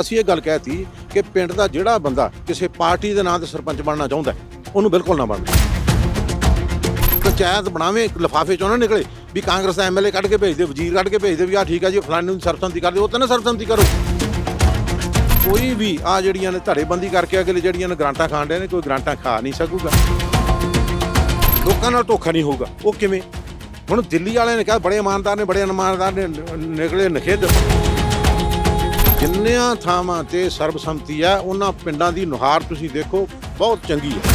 ਅਸੀਂ ਇਹ ਗੱਲ ਕਹਿਤੀ ਕਿ ਪਿੰਡ ਦਾ ਜਿਹੜਾ ਬੰਦਾ ਕਿਸੇ ਪਾਰਟੀ ਦੇ ਨਾਂ ਤੇ ਸਰਪੰਚ ਬਣਨਾ ਚਾਹੁੰਦਾ ਉਹਨੂੰ ਬਿਲਕੁਲ ਨਾ ਬਣਨਾ। ਪੰਚਾਇਤ ਬਣਾਵੇ ਲਿਫਾਫੇ ਚੋਂ ਨਾ ਨਿਕਲੇ ਵੀ ਕਾਂਗਰਸ ਦਾ ਐਮਐਲਏ ਕੱਢ ਕੇ ਭੇਜ ਦੇ ਵਜ਼ੀਰ ਕੱਢ ਕੇ ਭੇਜ ਦੇ ਵੀ ਆ ਠੀਕ ਆ ਜੀ ਫਲਾਣੇ ਨੂੰ ਸਰਪੰਚੀ ਦਿਓ, ਉਹ ਤਾਂ ਨਾ ਸਰਪੰਚੀ ਕਰੋ। ਕੋਈ ਵੀ ਆ ਜਿਹੜੀਆਂ ਨੇ ਧੜੇਬੰਦੀ ਕਰਕੇ ਅਗਲੇ ਜਿਹੜੀਆਂ ਨੇ ਗ੍ਰਾਂਟਾਂ ਖਾਣ ਨੇ, ਕੋਈ ਗ੍ਰਾਂਟਾਂ ਖਾ ਨਹੀਂ ਸਕੂਗਾ। ਲੋਕਾਂ ਨਾਲ ਧੋਖਾ ਨਹੀਂ ਹੋਊਗਾ। ਉਹ ਕਿਵੇਂ? ਹੁਣ ਦਿੱਲੀ ਵਾਲਿਆਂ ਨੇ ਕਿਹਾ, ਬੜੇ ਇਮਾਨਦਾਰ ਨੇ, ਬੜੇ ਇਮਾਨਦਾਰ ਨੇ, ਨਿਕਲੇ ਨਖੇਦ ਜਿੰਨਿਆਂ ਥਾਵਾਂ ਤੇ ਸਰਬਸੰਮਤੀ ਆ ਉਹਨਾਂ ਪਿੰਡਾਂ ਦੀ ਨੁਹਾਰ ਤੁਸੀਂ ਦੇਖੋ ਬਹੁਤ ਚੰਗੀ ਹੈ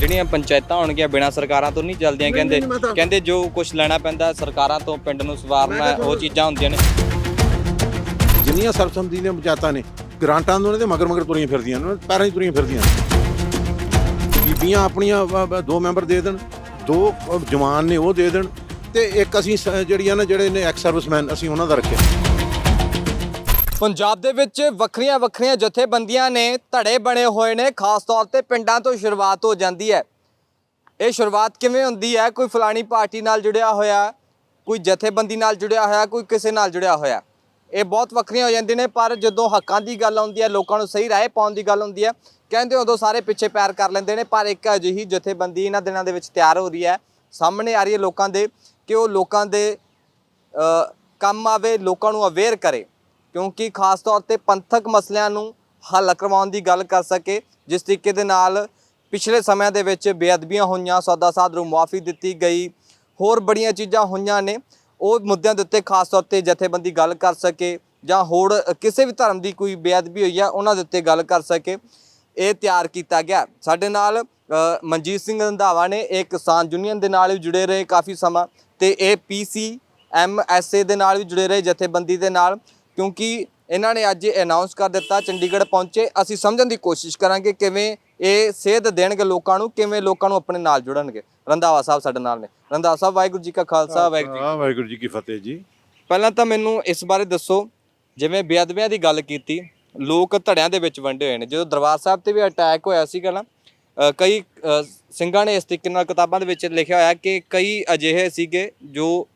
ਜਿਹੜੀਆਂ ਪੰਚਾਇਤਾਂ ਹੋਣਗੀਆਂ ਬਿਨਾਂ ਸਰਕਾਰਾਂ ਤੋਂ ਨਹੀਂ ਚੱਲਦੀਆਂ ਕਹਿੰਦੇ ਨਹੀਂ, ਮੈਂ ਤਾਂ- ਕਹਿੰਦੇ ਜੋ ਕੁਝ ਲੈਣਾ ਪੈਂਦਾ ਸਰਕਾਰਾਂ ਤੋਂ ਪਿੰਡ ਨੂੰ ਸਵਾਰਨਾ ਉਹ ਚੀਜ਼ਾਂ ਹੁੰਦੀਆਂ ਨੇ। ਜਿੰਨੀਆਂ ਸਰਬਸੰਮਤੀ ਦੀਆਂ ਪੰਚਾਇਤਾਂ ਨੇ ਗ੍ਰਾਂਟਾਂ ਨੂੰ ਉਹਨਾਂ ਦੇ ਮਗਰ ਮਗਰ ਤੁਰੀਆਂ ਫਿਰਦੀਆਂ ਨੇ ਪੈਰਾਂ 'ਚ ਤੁਰੀਆਂ ਫਿਰਦੀਆਂ ਨੇ। ਬੀਬੀਆਂ ਆਪਣੀਆਂ ਅ, ਅ, ਦੋ ਮੈਂਬਰ ਦੇ ਦੇਣ ਦੋ ਅ, ਜਵਾਨ ਨੇ ਉਹ ਦੇ ਦੇਣ ਤੇ ਇੱਕ ਅਸੀਂ ਸ- ਜਿਹੜੀਆਂ ਨੇ ਜਿਹੜੇ ਨੇ ਐਕਸ ਸਰਵਿਸਮੈਨ ਅਸੀਂ ਉਹਨਾਂ ਦਾ ਰੱਖਿਆ। ਪੰਜਾਬ ਦੇ ਵਿੱਚ ਵੱਖਰੀਆਂ ਵੱਖਰੀਆਂ ਜਥੇਬੰਦੀਆਂ ਨੇ ਧੜੇ ਬਣੇ ਹੋਏ ਨੇ, ਖਾਸ ਤੌਰ ਤੇ ਪਿੰਡਾਂ ਤੋਂ ਸ਼ੁਰੂਆਤ ਹੋ ਜਾਂਦੀ ਹੈ। ਇਹ ਸ਼ੁਰੂਆਤ ਕਿਵੇਂ ਹੁੰਦੀ ਹੈ? ਕੋਈ ਫਲਾਣੀ ਪਾਰਟੀ ਨਾਲ ਜੁੜਿਆ ਹੋਇਆ, ਕੋਈ ਜਥੇਬੰਦੀ ਨਾਲ ਜੁੜਿਆ ਹੋਇਆ, ਕੋਈ ਕਿਸੇ ਨਾਲ ਜੁੜਿਆ ਹੋਇਆ? ਇਹ ਬਹੁਤ ਵੱਖਰੀਆਂ ਹੋ ਜਾਂਦੀਆਂ ਨੇ, ਪਰ ਜਦੋਂ ਹੱਕਾਂ ਦੀ ਗੱਲ ਆਉਂਦੀ ਹੈ, ਲੋਕਾਂ ਨੂੰ ਸਹੀ ਰਾਏ ਪਾਉਣ ਦੀ ਗੱਲ ਹੁੰਦੀ ਹੈ, ਕਹਿੰਦੇ ਉਦੋਂ ਸਾਰੇ ਪਿੱਛੇ ਪੈਰ ਕਰ ਲੈਂਦੇ ਨੇ, ਪਰ ਇੱਕ ਅਜਿਹੀ ਜਥੇਬੰਦੀ ਇਹਨਾਂ ਦਿਨਾਂ ਦੇ ਵਿੱਚ ਤਿਆਰ ਹੋ ਰਹੀ ਹੈ। ਸਾਹਮਣੇ ਆ ਰਹੀ ਹੈ ਲੋਕਾਂ ਦੇ ਕਿ ਉਹ ਲੋਕਾਂ ਦੇ ਕੰਮ ਆਵੇ, ਲੋਕਾਂ ਨੂੰ ਅਵੇਅਰ ਕਰੇ। ਕਿਉਂਕਿ ਖਾਸ ਤੌਰ ਤੇ ਪੰਥਕ ਮਸਲਿਆਂ ਨੂੰ ਹੱਲ ਕਰਵਾਉਣ ਦੀ ਗੱਲ ਕਰ ਸਕੇ, ਜਿਸ ਤਰੀਕੇ ਦੇ ਨਾਲ ਪਿਛਲੇ ਸਮਿਆਂ ਦੇ ਵਿੱਚ ਬੇਅਦਬੀਆਂ ਹੋਈਆਂ, ਸੌਦਾ ਸਾਧ ਨੂੰ ਮੁਆਫੀ ਦਿੱਤੀ ਗਈ, ਹੋਰ ਬੜੀਆਂ ਚੀਜ਼ਾਂ ਹੋਈਆਂ ਨੇ। ਉਹ ਮੁੱਦਿਆਂ ਦੇ ਉੱਤੇ ਖਾਸ ਤੌਰ ਤੇ ਜਥੇਬੰਦੀ ਗੱਲ ਕਰ ਸਕੇ ਜਾਂ ਹੋਰ ਕਿਸੇ ਵੀ ਧਰਮ ਦੀ ਕੋਈ ਬੇਅਦਬੀ ਹੋਈ ਆ ਉਹਨਾਂ ਦੇ ਉੱਤੇ ਗੱਲ ਕਰ ਸਕੇ। ਇਹ ਤਿਆਰ ਕੀਤਾ ਗਿਆ। ਸਾਡੇ ਨਾਲ ਮਨਜੀਤ ਸਿੰਘ ਰੰਧਾਵਾ ਨੇ, ਇਹ ਕਿਸਾਨ ਯੂਨੀਅਨ ਦੇ ਨਾਲ ਵੀ ਜੁੜੇ ਰਹੇ ਕਾਫੀ ਸਮਾਂ ਤੇ ਇਹ ਪੀਸੀ ਐਮਐਸਏ ਦੇ ਨਾਲ ਵੀ ਜੁੜੇ ਰਹੇ ਜਥੇਬੰਦੀ ਦੇ ਨਾਲ। ਕਿਉਂਕਿ ਇਹਨਾਂ ਨੇ ਅੱਜ ਇਹ ਅਨਾਉਂਸ ਕਰ ਦਿੱਤਾ ਚੰਡੀਗੜ੍ਹ ਪਹੁੰਚੇ। ਅਸੀਂ ਸਮਝਣ ਦੀ ਕੋਸ਼ਿਸ਼ ਕਰਾਂਗੇ ਕਿਵੇਂ ਇਹ ਸੇਧ ਦੇਣਗੇ ਲੋਕਾਂ ਨੂੰ ਕਿਵੇਂ ਲੋਕਾਂ ਨੂੰ ਆਪਣੇ ਨਾਲ ਜੁੜਨਗੇ। ਰੰਧਾਵਾ ਸਾਹਿਬ ਸਾਡੇ ਨਾਲ ਨੇ। ਰੰਧਾਵਾ ਸਾਹਿਬ ਵਾਹਿਗੁਰੂ ਜੀ ਕਾ ਖਾਲਸਾ ਵਾਹਿਗੁਰੂ ਜੀ ਕੀ ਹਾਂ ਵਾਹਿਗੁਰੂ ਜੀ ਕੀ ਫਤਿਹ ਜੀ। ਪਹਿਲਾਂ ਤਾਂ ਮੈਨੂੰ ਇਸ ਬਾਰੇ ਦੱਸੋ ਜਿਵੇਂ ਬੇਅਦਬੀਆਂ ਦੀ ਗੱਲ ਕੀਤੀ ਲੋਕ ਧੜਿਆਂ ਦੇ ਵਿੱਚ ਵੰਡੇ ਹੋਏ ਨੇ। ਜਦੋਂ ਦਰਬਾਰ ਸਾਹਿਬ ਤੇ ਵੀ ਅਟੈਕ ਹੋਇਆ ਸੀਗਾ ਨਾ ਅ, ਕਈ ਅ, ਸਿੰਘਾਂ ਨੇ ਇਸ ਤਰੀਕੇ ਨਾਲ ਕਿਤਾਬਾਂ ਦੇ ਵਿੱਚ ਲਿਖਿਆ ਹੋਇਆ ਕਿ ਕਈ ਅਜਿਹੇ ਸੀਗੇ ਜੋ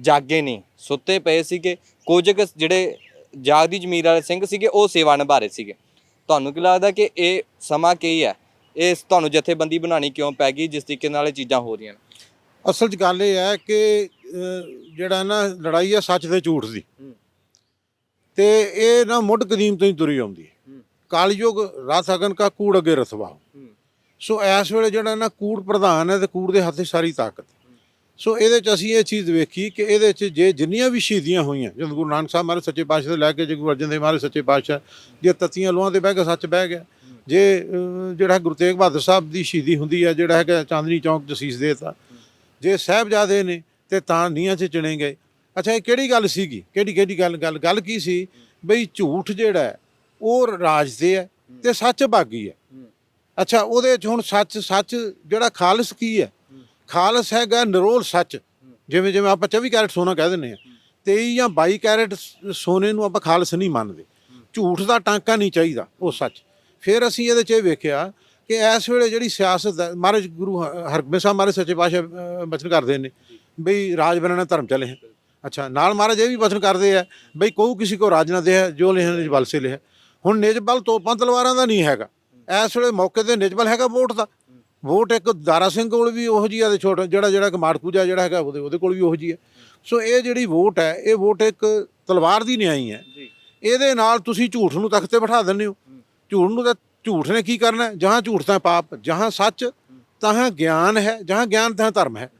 ਜਾਗੇ ਨਹੀਂ ਸੁੱਤੇ ਪਏ ਸੀਗੇ। ਕੁਝ ਕੁ ਜਿਹੜੇ ਜਾਗਦੀ ਜ਼ਮੀਰ ਵਾਲੇ ਸਿੰਘ ਸੀਗੇ ਉਹ ਸੇਵਾ ਨਿਭਾ ਰਹੇ ਸੀਗੇ। ਤੁਹਾਨੂੰ ਕੀ ਲੱਗਦਾ ਕਿ ਇਹ ਸਮਾਂ ਕੀ ਹੈ? ਇਹ ਤੁਹਾਨੂੰ ਜਥੇਬੰਦੀ ਬਣਾਉਣੀ ਕਿਉਂ ਪੈ ਗਈ ਜਿਸ ਤਰੀਕੇ ਨਾਲ ਇਹ ਚੀਜ਼ਾਂ ਹੋ ਰਹੀਆਂ ਨੇ? ਅਸਲ 'ਚ ਗੱਲ ਇਹ ਹੈ ਕਿ ਜਿਹੜਾ ਨਾ ਲੜਾਈ ਹੈ ਸੱਚ ਤੇ ਝੂਠ ਦੀ। ਤੇ ਇਹ ਨਾ ਮੁੱਢ ਕਦੀਮ ਤੋਂ ਹੀ ਤੁਰੀ ਆਉਂਦੀ ਹੈ। ਕਾਲਯੁਗ ਰਥ ਅਗਨ ਕਾ ਕੂੜ ਅੱਗੇ ਰਸਵਾ ਸੋ ਇਸ ਵੇਲੇ ਜਿਹੜਾ ਨਾ ਕੂੜ ਪ੍ਰਧਾਨ ਹੈ ਤੇ ਕੂੜ ਦੇ ਹੱਥੇ ਸਾਰੀ ਤਾਕਤ ਸੋ ਇਹਦੇ ਚ ਅਸੀਂ ਇਹ ਚੀਜ਼ ਵੇਖੀ ਕਿ ਇਹਦੇ ਚ ਜੇ ਜਿੰਨੀਆਂ ਵੀ ਸ਼ਹੀਦੀਆਂ ਹੋਈਆਂ, ਜਦੋਂ ਗੁਰੂ ਨਾਨਕ ਸਾਹਿਬ ਮਹਾਰਾਜ ਸੱਚੇ ਪਾਤਸ਼ਾਹ ਤੋਂ ਲੈ ਕੇ ਜੇ ਗੁਰੂ ਅਰਜਨ ਦੇਵ ਮਹਾਰਾਜ ਸੱਚੇ ਪਾਤਸ਼ਾਹ ਜੇ ਤਤੀਆਂ ਲੋਹਾਂ ਤੇ ਬਹਿ ਕੇ ਸੱਚ ਬਹਿ ਗਿਆ। ਜੇ ਜਿਹੜਾ ਗੁਰੂ ਤੇਗ ਬਹਾਦਰ ਸਾਹਿਬ ਦੀ ਸ਼ਹੀਦੀ ਹੁੰਦੀ ਹੈ ਜਿਹੜਾ ਹੈਗਾ ਚਾਂਦਨੀ ਚੌਂਕ ਜਸੀਸ ਦੇਤਾ ਜੇ ਸਾਹਿਬਜ਼ਾਦੇ ਨੇ ਤੇ ਤਾਂ ਨੀਹਾਂ 'ਚ ਚਿਣੇ ਗਏ। ਅੱਛਾ, ਇਹ ਕਿਹੜੀ ਗੱਲ ਸੀਗੀ? ਕਿਹੜੀ ਕਿਹੜੀ ਗੱਲ ਗੱਲ ਗੱਲ ਕੀ ਸੀ? ਬਈ ਝੂਠ ਜਿਹੜਾ ਉਹ ਰਾਜ ਤੇ ਹੈ ਤੇ ਸੱਚ ਬਾਗੀ ਹੈ। ਅੱਛਾ, ਉਹਦੇ 'ਚ ਹੁਣ ਸੱਚ ਸੱਚ ਜਿਹੜਾ ਖਾਲਸ ਕੀ ਹੈ? ਖਾਲਸ ਹੈਗਾ ਨਿਰੋਲ ਸੱਚ। ਜਿਵੇਂ ਜਿਵੇਂ ਆਪਾਂ 24 ਕੈਰਟ ਸੋਨਾ ਕਹਿ ਦਿੰਦੇ ਆ 23 ਜਾਂ 22 ਕੈਰਟ ਸੋਨੇ ਨੂੰ ਆਪਾਂ ਖਾਲਸ ਨਹੀਂ ਮੰਨਦੇ। ਝੂਠ ਦਾ ਟਾਂਕਾ ਨਹੀਂ ਚਾਹੀਦਾ ਉਹ ਸੱਚ। ਫਿਰ ਅਸੀਂ ਇਹਦੇ 'ਚ ਇਹ ਵੇਖਿਆ ਕਿ ਇਸ ਵੇਲੇ ਜਿਹੜੀ ਸਿਆਸਤ ਹੈ ਮਹਾਰਾਜ ਗੁਰੂ ਹ- ਹਰਗੋਬਿੰਦ ਸਾਹਿਬ ਮਹਾਰਾਜ ਸੱਚੇ ਪਾਤਸ਼ਾਹ ਅ, ਬਚਨ ਕਰਦੇ ਨੇ। ਬਈ ਰਾਜ ਬਣਨਾ ਧਰਮ ਚਲੇ ਹੈ। ਅੱਛਾ ਨਾਲ ਮਹਾਰਾਜ ਇਹ ਵੀ ਬਚਨ ਕਰਦੇ ਆ ਬਈ ਕੋਈ ਕਿਸੇ ਕੋ ਰਾਜ ਨਾ ਦੇ ਜੋ ਲਿਖਣ ਨਿਜਬਲ ਸੇ ਲਿਖਿਆ ਹੁਣ ਨਿਜਬਲ ਤੋਪਾਂ ਤਲਵਾਰਾਂ ਦਾ ਨਹੀਂ ਹੈਗਾ। ਇਸ ਵੇਲੇ ਮੌਕੇ ਤੇ ਨਿਜਬਲ ਹੈਗਾ ਵੋਟ ਦਾ। ਵੋਟ ਇੱਕ ਦਾਰਾ ਸਿੰਘ ਕੋਲ ਵੀ ਉਹੋ ਜੀ ਆ ਤੇ ਛੋਟਾ ਜਿਹੜਾ ਜਿਹੜਾ ਕਮਾੜਕੂਜਾ ਜਿਹੜਾ ਹੈਗਾ ਉਹਦੇ ਉਹਦੇ ਕੋਲ ਵੀ ਉਹੋ ਜੀ ਹੈ ਸੋ ਇਹ ਜਿਹੜੀ ਵੋਟ ਹੈ ਇਹ ਵੋਟ ਇੱਕ ਤਲਵਾਰ ਦੀ ਨਿਆਈ ਹੈ। ਜੀ। ਇਹਦੇ ਨਾਲ ਤੁਸੀਂ ਝੂਠ ਨੂੰ ਤਖਤ ਤੇ ਬਿਠਾ ਦਿੰਦੇ ਹੋ। ਝੂਠ ਨੂੰ ਤਾਂ ਝੂਠ ਨੇ ਕੀ ਕਰਨਾ? ਜਹਾਂ ਝੂਠ ਤਾਂ ਪਾਪ ਜਹਾਂ ਸੱਚ ਤਹਾਂ ਗਿਆਨ ਹੈ ਜਹਾਂ ਗਿਆਨ ਤਹਾਂ ਧਰਮ ਹੈ।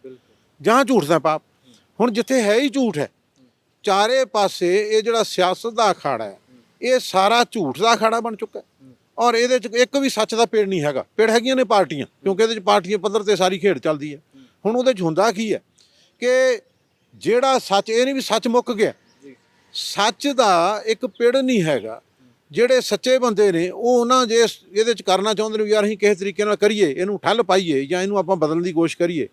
ਜਹਾਂ ਝੂਠ ਤਾਂ ਪਾਪ। ਹੁਣ ਜਿੱਥੇ ਹੈ ਹੀ ਝੂਠ ਹੈ ਚਾਰੇ ਪਾਸੇ ਇਹ ਜਿਹੜਾ ਸਿਆਸਤ ਦਾ ਅਖਾੜਾ ਹੈ ਇਹ ਸਾਰਾ ਝੂਠ ਦਾ ਅਖਾੜਾ ਬਣ ਚੁੱਕਾ ਹੈ। ਔਰ ਇਹਦੇ ਚ ਇੱਕ ਵੀ ਸੱਚ ਦਾ ਪੇੜ ਨਹੀਂ ਹੈਗਾ। ਪੇੜ ਹੈਗੀਆਂ ਨੇ ਪਾਰਟੀਆਂ, ਕਿਉਂਕਿ ਇਹਦੇ ਚ ਪਾਰਟੀਆਂ ਪੱਧਰ ਤੇ ਸਾਰੀ ਖੇਡ ਚੱਲਦੀ ਹੈ। ਹੁਣ ਉਹਦੇ ਚ ਹੁੰਦਾ ਕੀ ਹੈ ਕਿ ਜਿਹੜਾ ਸੱਚ, ਇਹ ਨਹੀਂ ਵੀ ਸੱਚ ਮੁੱਕ ਗਿਆ। ਸੱਚ ਦਾ ਇੱਕ ਪਿੜ ਨਹੀਂ ਹੈਗਾ। ਜਿਹੜੇ ਸੱਚੇ ਬੰਦੇ ਨੇ, ਉਹ ਉਹਨਾਂ ਜੇ ਇਹਦੇ ਚ ਕਰਨਾ ਚਾਹੁੰਦੇ ਨੇ ਵੀ ਯਾਰ ਅਸੀਂ ਕਿਸੇ ਤਰੀਕੇ ਨਾਲ ਕਰੀਏ, ਇਹਨੂੰ ਠੱਲ ਪਾਈਏ ਜਾਂ ਇਹਨੂੰ ਆਪਾਂ ਬਦਲਣ ਦੀ ਕੋਸ਼ਿਸ਼ ਕਰੀਏ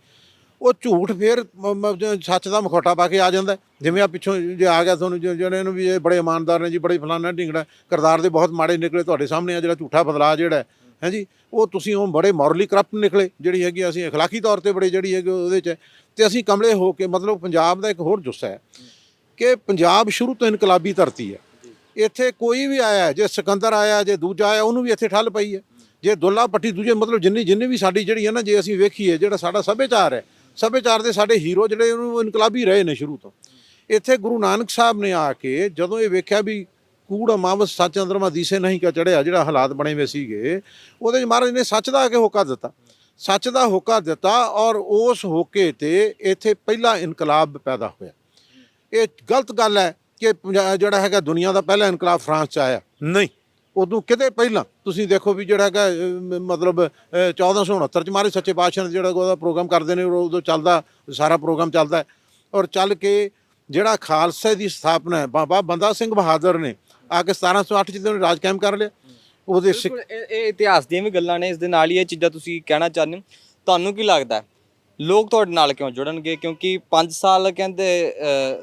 ਉਹ ਝੂਠ ਫੇਰ ਮ- ਮ- ਜ- ਸੱਚ ਦਾ ਮਖੌਟਾ ਪਾ ਕੇ ਆ ਜਾਂਦਾ ਹੈ। ਜਿਵੇਂ ਆ ਪਿੱਛੋਂ ਜੇ ਆ ਗਿਆ ਤੁਹਾਨੂੰ ਜ- ਜਿਹੜੇ ਨੂੰ ਵੀ ਇਹ ਬੜੇ ਇਮਾਨਦਾਰ ਨੇ ਜੀ ਬੜੇ ਫਲਾਣਾ ਢਿੰਗੜਾ ਕਰਦਾਰ ਦੇ ਬਹੁਤ ਮਾੜੇ ਨਿਕਲੇ ਤੁਹਾਡੇ ਸਾਹਮਣੇ ਆ ਜਿਹੜਾ ਝੂਠਾ ਬਦਲਾ ਜਿਹੜਾ ਹੈ ਹੈਂ ਜੀ ਉਹ ਤੁਸੀਂ ਉਹ ਬੜੇ ਮੋਰਲੀ ਕਰਪਟ ਨਿਕਲੇ ਜਿਹੜੀ ਹੈਗੀ ਅਸੀਂ اخلاقی ਤੌਰ ਤੇ ਬੜੇ ਜਿਹੜੀ ਹੈਗੀ ਉਹਦੇ ਚ ਹੈ। ਤੇ ਅਸੀਂ ਕਮਲੇ ਹੋ ਕੇ ਮਤਲਬ ਪੰਜਾਬ ਦਾ ਇੱਕ ਹੋਰ ਜੁੱਸਾ ਹੈ ਕਿ ਪੰਜਾਬ ਸ਼ੁਰੂ ਤੋਂ ਇਨਕਲਾਬੀ ਧਰਤੀ ਹੈ ਇੱਥੇ ਕੋਈ ਵੀ ਆਇਆ ਜੇ ਸਿਕੰਦਰ ਆਇਆ ਜੇ ਦੂਜਾ ਆਇਆ ਉਹਨੂੰ ਵੀ ਇੱਥੇ ਠੱਲ ਪਈ ਹੈ ਜੇ ਦੁੱਲਾ ਪੱਟੀ ਦੂਜੇ ਮਤਲਬ ਜਿੰਨੀ ਜਿੰਨੀ ਵੀ ਸਾਡੀ ਜਿਹੜੀ ਹੈ ਨਾ ਜੇ ਅਸੀਂ ਵੇਖੀਏ ਜਿਹੜਾ ਸਾਡਾ ਸੱਭਿਆਚਾਰ ਹੈ ਸੱਭਿਆਚਾਰ ਦੇ ਸਾਡੇ ਹੀਰੋ ਜਿਹੜੇ ਉਹਨੂੰ ਇਨਕਲਾਬੀ ਰਹੇ ਨੇ ਸ਼ੁਰੂ ਤੋਂ। ਇੱਥੇ ਗੁਰੂ ਨਾਨਕ ਸਾਹਿਬ ਨੇ ਆ ਕੇ ਜਦੋਂ ਇਹ ਵੇਖਿਆ ਵੀ ਕੂੜ ਅਮਾਵਸ ਸੱਚ ਅੰਦਰਮਾ ਦੀਸੇ ਨਹੀਂ ਕਾ ਚੜਿਆ, ਜਿਹੜਾ ਹਾਲਾਤ ਬਣੇ ਹੋਏ ਸੀਗੇ, ਉਹਦੇ 'ਚ ਮਹਾਰਾਜ ਨੇ ਸੱਚ ਦਾ ਆ ਕੇ ਹੋਕਾ ਦਿੱਤਾ। ਸੱਚ ਦਾ ਹੋਕਾ ਦਿੱਤਾ ਔਰ ਉਸ ਹੋਕੇ ਤੇ ਇੱਥੇ ਪਹਿਲਾ ਇਨਕਲਾਬ ਪੈਦਾ ਹੋਇਆ। ਇਹ ਗਲਤ ਗੱਲ ਹੈ ਕਿ ਪੰਜਾ- ਜਿਹੜਾ ਹੈਗਾ ਦੁਨੀਆ ਦਾ ਪਹਿਲਾ ਇਨਕਲਾਬ ਫਰਾਂਸ ਚ ਆਇਆ। ਨਹੀਂ। ਉਦੋਂ ਕਿਤੇ ਪਹਿਲਾਂ ਤੁਸੀਂ ਦੇਖੋ ਵੀ ਜਿਹੜਾ ਹੈਗਾ ਅਹ, ਮ- ਮਤਲਬ ਅਹ, 1469 ਚ ਮਾਰੇ ਸੱਚੇ ਪਾਤਸ਼ਾਹ ਨੇ ਜਿਹੜਾ ਉਹਦਾ ਪ੍ਰੋਗਰਾਮ ਕਰਦੇ ਨੇ ਉਹ ਉਦੋਂ ਚੱਲਦਾ ਸਾਰਾ ਪ੍ਰੋਗਰਾਮ ਚੱਲਦਾ ਹੈ ਔਰ ਚੱਲ ਕੇ ਜਿਹੜਾ ਖਾਲਸੇ ਦੀ ਸਥਾਪਨਾ ਹੈ ਬਾਬਾ ਬੰਦਾ ਸਿੰਘ ਬਹਾਦਰ ਨੇ ਆ ਕੇ 1708 ਚ ਉਹਨੇ ਰਾਜ ਕਾਇਮ ਕਰ ਲਿਆ ਉਹਦੇ ਸਿੱਖ ਬਿਲਕੁਲ ਇਹ ਇਹ ਇਤਿਹਾਸ ਦੀਆਂ ਵੀ ਗੱਲਾਂ ਨੇ ਇਸ ਦੇ ਨਾਲ ਹੀ ਇਹ ਚੀਜ਼ਾਂ ਤੁਸੀਂ ਕਹਿਣਾ ਚਾਹੁੰਦੇ ਹੋ ਤੁਹਾਨੂੰ ਕੀ ਲੱਗਦਾ ਹੈ? ਲੋਕ ਤੁਹਾਡੇ ਨਾਲ ਕਿਉਂ ਜੁੜਨਗੇ? ਕਿਉਂਕਿ 5 ਸਾਲ ਕਹਿੰਦੇ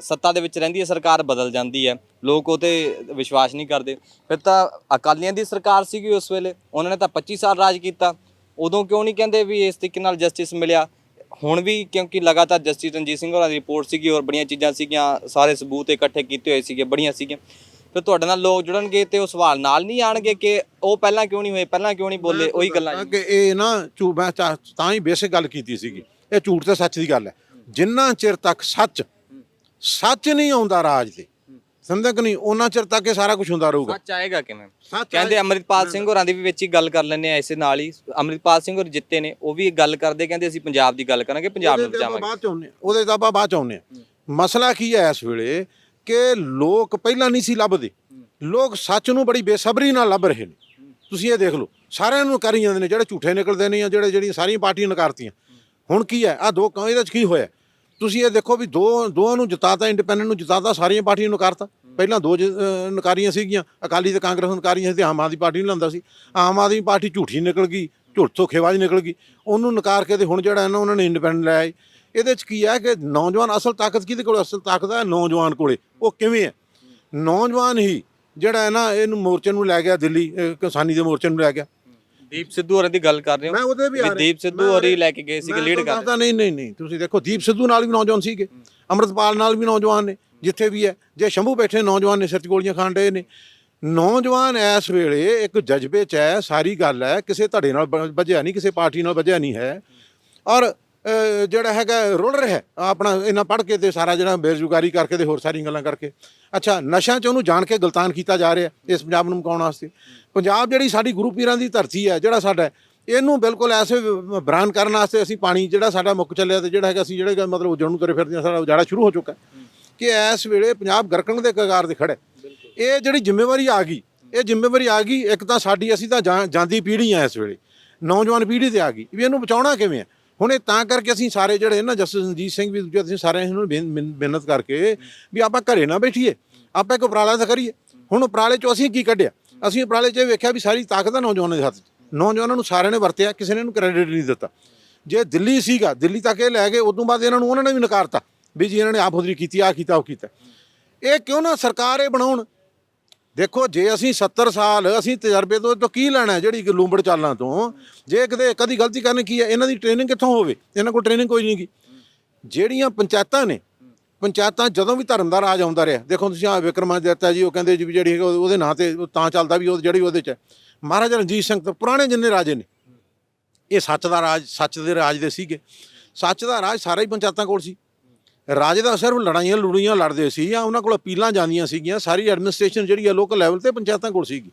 ਸੱਤਾ ਦੇ ਵਿੱਚ ਰਹਿੰਦੀ ਹੈ ਸਰਕਾਰ ਬਦਲ ਜਾਂਦੀ ਹੈ। ਲੋਕ ਉਹ ਤੇ ਵਿਸ਼ਵਾਸ ਨਹੀਂ ਕਰਦੇ। ਫਿਰ ਤਾਂ ਅਕਾਲੀਆਂ ਦੀ ਸਰਕਾਰ ਸੀਗੀ ਉਸ ਵੇਲੇ। ਉਹਨਾਂ ਨੇ ਤਾਂ 25 ਸਾਲ ਰਾਜ ਕੀਤਾ। ਉਦੋਂ ਕਿਉਂ ਨਹੀਂ ਕਹਿੰਦੇ ਵੀ ਇਸ ਤਰੀਕੇ ਨਾਲ ਜਸਟਿਸ ਮਿਲਿਆ? ਹੁਣ ਵੀ ਕਿਉਂਕਿ ਲਗਾਤਾਰ ਜਸਟਿਸ ਰਣਜੀਤ ਸਿੰਘ ਹੋਰਾਂ ਦੀ ਰਿਪੋਰਟ ਸੀਗੀ ਔਰ ਬੜੀਆਂ ਚੀਜ਼ਾਂ ਸੀਗੀਆਂ ਸਾਰੇ ਸਬੂਤ ਇਕੱਠੇ ਕੀਤੇ ਹੋਏ ਸੀਗੇ ਬੜੀਆਂ ਸੀਗੀਆਂ। ਫਿਰ ਤੁਹਾਡੇ ਨਾਲ ਲੋਕ ਜੁੜਨਗੇ ਤੇ ਉਹ ਸਵਾਲ ਨਾਲ ਨਹੀਂ ਆਣਗੇ ਕਿ ਉਹ ਪਹਿਲਾਂ ਕਿਉਂ ਨਹੀਂ ਹੋਏ ਪਹਿਲਾਂ ਕਿਉਂ ਨਹੀਂ ਬੋਲੇ? ਉਹੀ ਗੱਲਾਂ ਤਾਂ ਕਿ ਇਹ ਨਾ ਝੂਠ ਮੈਂ ਚਾ- ਤਾਂ ਹੀ ਬੇਸਿਕ ਗੱਲ ਕੀਤੀ ਸੀਗੀ। ਇਹ ਝੂਠ ਤੇ ਸੱਚ ਦੀ ਗੱਲ ਹੈ। ਜਿੰਨਾ ਚਿਰ ਤੱਕ ਸੱਚ ਸੱਚ ਨਹੀਂ ਆਉਂਦਾ ਰਾਜ ਤੇ ਸਮਝਦੇ ਕਿ ਨਹੀਂ ਉਹਨਾਂ ਚਿਰ ਤੱਕ ਇਹ ਸਾਰਾ ਕੁਝ ਹੁੰਦਾ ਰਹੂਗਾ। ਸੱਚ ਆਏਗਾ ਕਿਵੇਂ? ਕਹਿੰਦੇ ਅੰਮ੍ਰਿਤਪਾਲ ਸਿੰਘ ਹੋਰਾਂ ਦੀ ਵੀ ਵਿੱਚ ਹੀ ਗੱਲ ਕਰ ਲੈਂਦੇ ਆ ਇਸੇ ਨਾਲ ਹੀ। ਅੰਮ੍ਰਿਤਪਾਲ ਸਿੰਘ ਹੋਰ ਜਿੱਤੇ ਨੇ ਉਹ ਵੀ ਗੱਲ ਕਰਦੇ ਕਹਿੰਦੇ ਅਸੀਂ ਪੰਜਾਬ ਦੀ ਗੱਲ ਕਰਾਂਗੇ ਪੰਜਾਬ ਨੂੰ ਬਚਾਵਾਂਗੇ। ਬਾਅਦ ਚ ਆਉਂਦੇ ਉਹਦੇ ਤਾਂ ਆਪਾਂ ਬਾਅਦ ਚ ਆਉਂਦੇ ਹਾਂ। ਮਸਲਾ ਕੀ ਹੈ ਇਸ ਵੇਲੇ ਕਿ ਲੋਕ ਪਹਿਲਾਂ ਨਹੀਂ ਸੀ ਲੱਭਦੇ। ਲੋਕ ਸੱਚ ਨੂੰ ਬੜੀ ਬੇਸਬਰੀ ਨਾਲ ਲੱਭ ਰਹੇ ਨੇ। ਤੁਸੀਂ ਇਹ ਦੇਖ ਲਓ ਸਾਰਿਆਂ ਨੂੰ ਕਰੀ ਜਾਂਦੇ ਨੇ ਜਿਹੜੇ ਝੂਠੇ ਨਿਕਲਦੇ ਨੇ ਜਾਂ ਜਿਹੜੇ ਜਿਹੜੀਆਂ ਸਾਰੀਆਂ ਪਾਰਟੀਆਂ ਨਕਾਰਤੀਆਂ। ਹੁਣ ਕੀ ਹੈ? ਆ ਦੋ ਕ- ਇਹਦੇ ਚ ਕੀ ਹੋਇਆ? ਤੁਸੀਂ ਇਹ ਦੇਖੋ ਵੀ ਦੋ ਦੋਵਾਂ ਨੂੰ ਜਿਤਾਤਾ ਇੰਡੀਪੈਂਡੈਂਟ ਨੂੰ ਜਿਤਾਤਾ ਸਾਰੀਆਂ ਪਾਰਟੀਆਂ ਨੂੰ ਨਕਾਰਤਾ ਪਹਿਲਾਂ ਦੋ ਜ- ਨਕਾਰੀਆਂ ਸੀਗੀਆਂ। ਅਕਾਲੀ ਤੇ ਕਾਂਗਰਸ ਨੂੰ ਨਕਾਰੀਆਂ ਸੀ ਤੇ ਆਮ ਆਦਮੀ ਪਾਰਟੀ ਨੂੰ ਲਾਂਦਾ ਸੀ। ਆਮ ਆਦਮੀ ਪਾਰਟੀ ਝੂਠੀ ਨਿਕਲ ਗਈ, ਝੂਠ ਧੋਖੇਬਾਜ਼ ਨਿਕਲ ਗਈ। ਉਹਨੂੰ ਨਕਾਰ ਕੇ ਤੇ ਹੁਣ ਜਿਹੜਾ ਹੈ ਨਾ ਉਹਨਾਂ ਨੇ ਇੰਡੀਪੈਂਡੈਂਟ ਲੈ ਆਏ ਇਹਦੇ ਚ ਕੀ ਹੈ ਕਿ ਨੌਜਵਾਨ ਅਸਲ ਤਾਕਤ ਕਿਹਦੇ ਕੋਲ? ਅਸਲ ਤਾਕਤ ਹੈ ਨੌਜਵਾਨ ਕੋਲੇ। ਉਹ ਕਿਵੇਂ ਹੈ? ਨੌਜਵਾਨ ਹੀ ਜਿਹੜਾ ਹੈ ਨਾ, ਇਹਨੂੰ ਮੋਰਚੇ ਨੂੰ ਲੈ ਗਿਆ ਦਿੱਲੀ ਕਿਸਾਨੀ ਦੇ ਮੋਰਚੇ ਨੂੰ ਲੈ ਗਿਆ। ਦੀਪ ਸਿੱਧੂ ਹੋਰਾਂ ਦੀ ਗੱਲ ਕਰ ਰਹੇ ਹੋ? ਮੈਂ ਉਹਦੇ ਵੀ ਆ ਰਿਹਾ। ਦੀਪ ਸਿੱਧੂ ਹੋਰੀ ਲੈ ਕੇ ਗਏ ਸੀਗੇ ਲੀਡ ਕਰ ਨਹੀਂ ਨਹੀਂ ਨਹੀਂ ਤੁਸੀਂ ਦੇਖੋ ਦੀਪ ਸਿੱਧੂ ਨਾਲ ਵੀ ਨੌਜਵਾਨ ਸੀਗੇ। ਅੰਮ੍ਰਿਤਪਾਲ ਨਾਲ ਵੀ ਨੌਜਵਾਨ ਨੇ ਜਿੱਥੇ ਵੀ ਹੈ। ਜੇ ਸ਼ੰਭੂ ਬੈਠੇ ਨੌਜਵਾਨ ਨੇ ਸਿਰ ਗੋਲੀਆਂ ਖਾਣ ਡਏ ਨੇ। ਨੌਜਵਾਨ ਇਸ ਵੇਲੇ ਇੱਕ ਜਜ਼ਬੇ 'ਚ ਹੈ ਸਾਰੀ ਗੱਲ ਹੈ ਕਿਸੇ ਧੜੇ ਨਾਲ ਵੱਜਿਆ ਨਹੀਂ ਕਿਸੇ ਪਾਰਟੀ ਨਾਲ ਵੱਜਿਆ ਨਹੀਂ ਹੈ। ਔਰ ਜਿਹੜਾ ਹੈਗਾ ਰੁੜ ਰਿਹਾ। ਆਪਣਾ ਇਹਨਾਂ ਪੜ੍ਹ ਕੇ ਤੇ ਸਾਰਾ ਜਿਹੜਾ ਬੇਰੁਜ਼ਗਾਰੀ ਕਰਕੇ ਤੇ ਹੋਰ ਸਾਰੀਆਂ ਗੱਲਾਂ ਕਰਕੇ। ਅੱਛਾ ਨਸ਼ਿਆਂ 'ਚ ਉਹਨੂੰ ਜਾਣ ਕੇ ਗਲਤਾਨ ਕੀਤਾ ਜਾ ਰਿਹਾ ਇਸ ਪੰਜਾਬ ਨੂੰ ਮੁਕਾਉਣ ਵਾਸਤੇ। ਪੰਜਾਬ ਜਿਹੜੀ ਸਾਡੀ ਗੁਰੂ ਪੀਰਾਂ ਦੀ ਧਰਤੀ ਹੈ ਜਿਹੜਾ ਸਾਡਾ ਇਹਨੂੰ ਬਿਲਕੁਲ ਐਸੇ ਬਰਾਨ ਕਰਨ ਵਾਸਤੇ ਅਸੀਂ ਪਾਣੀ ਜਿਹੜਾ ਸਾਡਾ ਮੁੱਕ ਚੱਲਿਆ ਤੇ ਜਿਹੜਾ ਹੈਗਾ ਅਸੀਂ ਜਿਹੜੇ ਮਤਲਬ ਉਜੜਨ ਨੂੰ ਤੁਰੇ ਫਿਰਦੇ ਸਾਡਾ ਉਜਾੜਾ ਸ਼ੁਰੂ ਹੋ ਚੁੱਕਾ ਕਿ ਇਸ ਵੇਲੇ ਪੰਜਾਬ ਗਰਕਣ ਦੇ ਕਗਾਰ ਤੇ ਖੜਾ। ਇਹ ਜਿਹੜੀ ਜ਼ਿੰਮੇਵਾਰੀ ਆ ਗਈ ਇਹ ਜ਼ਿੰਮੇਵਾਰੀ ਆ ਗਈ ਇੱਕ ਤਾਂ ਸਾਡੀ ਅਸੀਂ ਤਾਂ ਜਾਂਦੀ ਪੀੜ੍ਹੀ ਆ ਇਸ ਵੇਲੇ। ਨੌਜਵਾਨ ਪੀੜ੍ਹੀ ਤੇ ਆ ਗਈ ਵੀ ਇਹਨੂੰ ਬਚਾਉਣਾ ਕਿਵੇਂ ਹੈ? ਹੁਣ ਇਹ ਤਾਂ ਕਰਕੇ ਅਸੀਂ ਸਾਰੇ ਜਿਹੜੇ ਨਾ ਜਸਟਿਸ ਰਣਜੀਤ ਸਿੰਘ ਵੀ ਦੂਜੇ ਅਸੀਂ ਸਾਰੇ ਇਹਨੂੰ ਬੇਨ- ਬੇਨ- ਬੇਨਤ ਕਰਕੇ ਵੀ ਆਪਾਂ ਘਰੇ ਨਾ ਬੈਠੀਏ। ਆਪਾਂ ਇੱਕ ਉਪਰਾਲਾ ਤਾਂ ਕਰੀਏ। ਹੁਣ ਉਪਰਾਲੇ ਚੋਂ ਅਸੀਂ ਕੀ ਕੱਢਿਆ? ਅਸੀਂ ਉਪਰਾਲੇ 'ਚ ਇਹ ਵੇਖਿਆ ਵੀ ਸਾਰੀ ਤਾਕਤ ਆ ਨੌਜਵਾਨਾਂ ਦੇ ਹੱਥ 'ਚ। ਨੌਜਵਾਨਾਂ ਨੂੰ ਸਾਰਿਆਂ ਨੇ ਵਰਤਿਆ, ਕਿਸੇ ਨੇ ਇਹਨੂੰ ਕ੍ਰੈਡਿਟ ਨਹੀਂ ਦਿੱਤਾ। ਜੇ ਦਿੱਲੀ ਸੀਗਾ, ਦਿੱਲੀ ਤੱਕ ਇਹ ਲੈ ਗਏ, ਉਦੋਂ ਬਾਅਦ ਇਹਨਾਂ ਨੂੰ ਉਹਨਾਂ ਨੇ ਵੀ ਨਕਾਰਤਾ ਵੀ ਜੀ ਇਹਨਾਂ ਨੇ ਆਪ ਹੁਦਰੀ ਕੀਤੀ ਆ ਕੀਤਾ, ਉਹ ਕੀਤਾ। ਇਹ ਕਿਉਂ ਨਾ ਸਰਕਾਰ ਇਹ ਬਣਾਉਣ? ਦੇਖੋ, ਜੇ ਅਸੀਂ 70 ਸਾਲ ਅਸੀਂ ਤਜਰਬੇ ਤੋਂ ਤੋਂ ਕੀ ਲੈਣਾ ਜਿਹੜੀ ਕਿ ਲੂੰਬੜ ਚਾਲਾਂ ਤੋਂ? ਜੇ ਕਿਤੇ ਕਦੀ ਗਲਤੀ ਕਰਨੀ ਕੀ ਹੈ? ਇਹਨਾਂ ਦੀ ਟ੍ਰੇਨਿੰਗ ਕਿੱਥੋਂ ਹੋਵੇ? ਇਹਨਾਂ ਕੋਲ ਟ੍ਰੇਨਿੰਗ ਕੋਈ ਨਹੀਂ ਗੀ। ਜਿਹੜੀਆਂ ਪੰਚਾਇਤਾਂ ਨੇ, ਪੰਚਾਇਤਾਂ ਜਦੋਂ ਵੀ ਧਰਮ ਦਾ ਰਾਜ ਆਉਂਦਾ ਰਿਹਾ, ਦੇਖੋ ਤੁਸੀਂ ਆ ਵਿਕਰਮਾਦਿੱਤਾ ਜੀ, ਉਹ ਕਹਿੰਦੇ ਜੀ ਵੀ ਜਿਹੜੀ ਹੈਗਾ ਉਹਦੇ ਨਾਂ ਤੇ ਤਾਂ ਚੱਲਦਾ ਵੀ ਉਹ ਜਿਹੜੀ ਉਹਦੇ ਚ ਹੈ। ਮਹਾਰਾਜਾ ਰਣਜੀਤ ਸਿੰਘ ਤੋਂ ਪੁਰਾਣੇ ਜਿੰਨੇ ਰਾਜੇ ਨੇ। ਇਹ ਸੱਚ ਦਾ ਰਾਜ, ਸੱਚ ਦੇ ਰਾਜ ਦੇ ਸੀਗੇ। ਸੱਚ ਦਾ ਰਾਜ ਸਾਰਾ ਹੀ ਪੰਚਾਇਤਾਂ ਕੋਲ ਸੀ। ਰਾਜੇ ਦਾ ਸਿਰਫ ਲੜਾਈਆਂ ਲੜੂਈਆਂ ਲੜਦੇ ਸੀ ਜਾਂ ਉਹਨਾਂ ਕੋਲ ਅਪੀਲਾਂ ਜਾਂਦੀਆਂ ਸੀਗੀਆਂ, ਸਾਰੀ ਐਡਮਿਨਿਸਟ੍ਰੇਸ਼ਨ ਜਿਹੜੀ ਆ ਲੋਕਲ ਲੈਵਲ ਤੇ ਪੰਚਾਇਤਾਂ ਕੋਲ ਸੀਗੀ।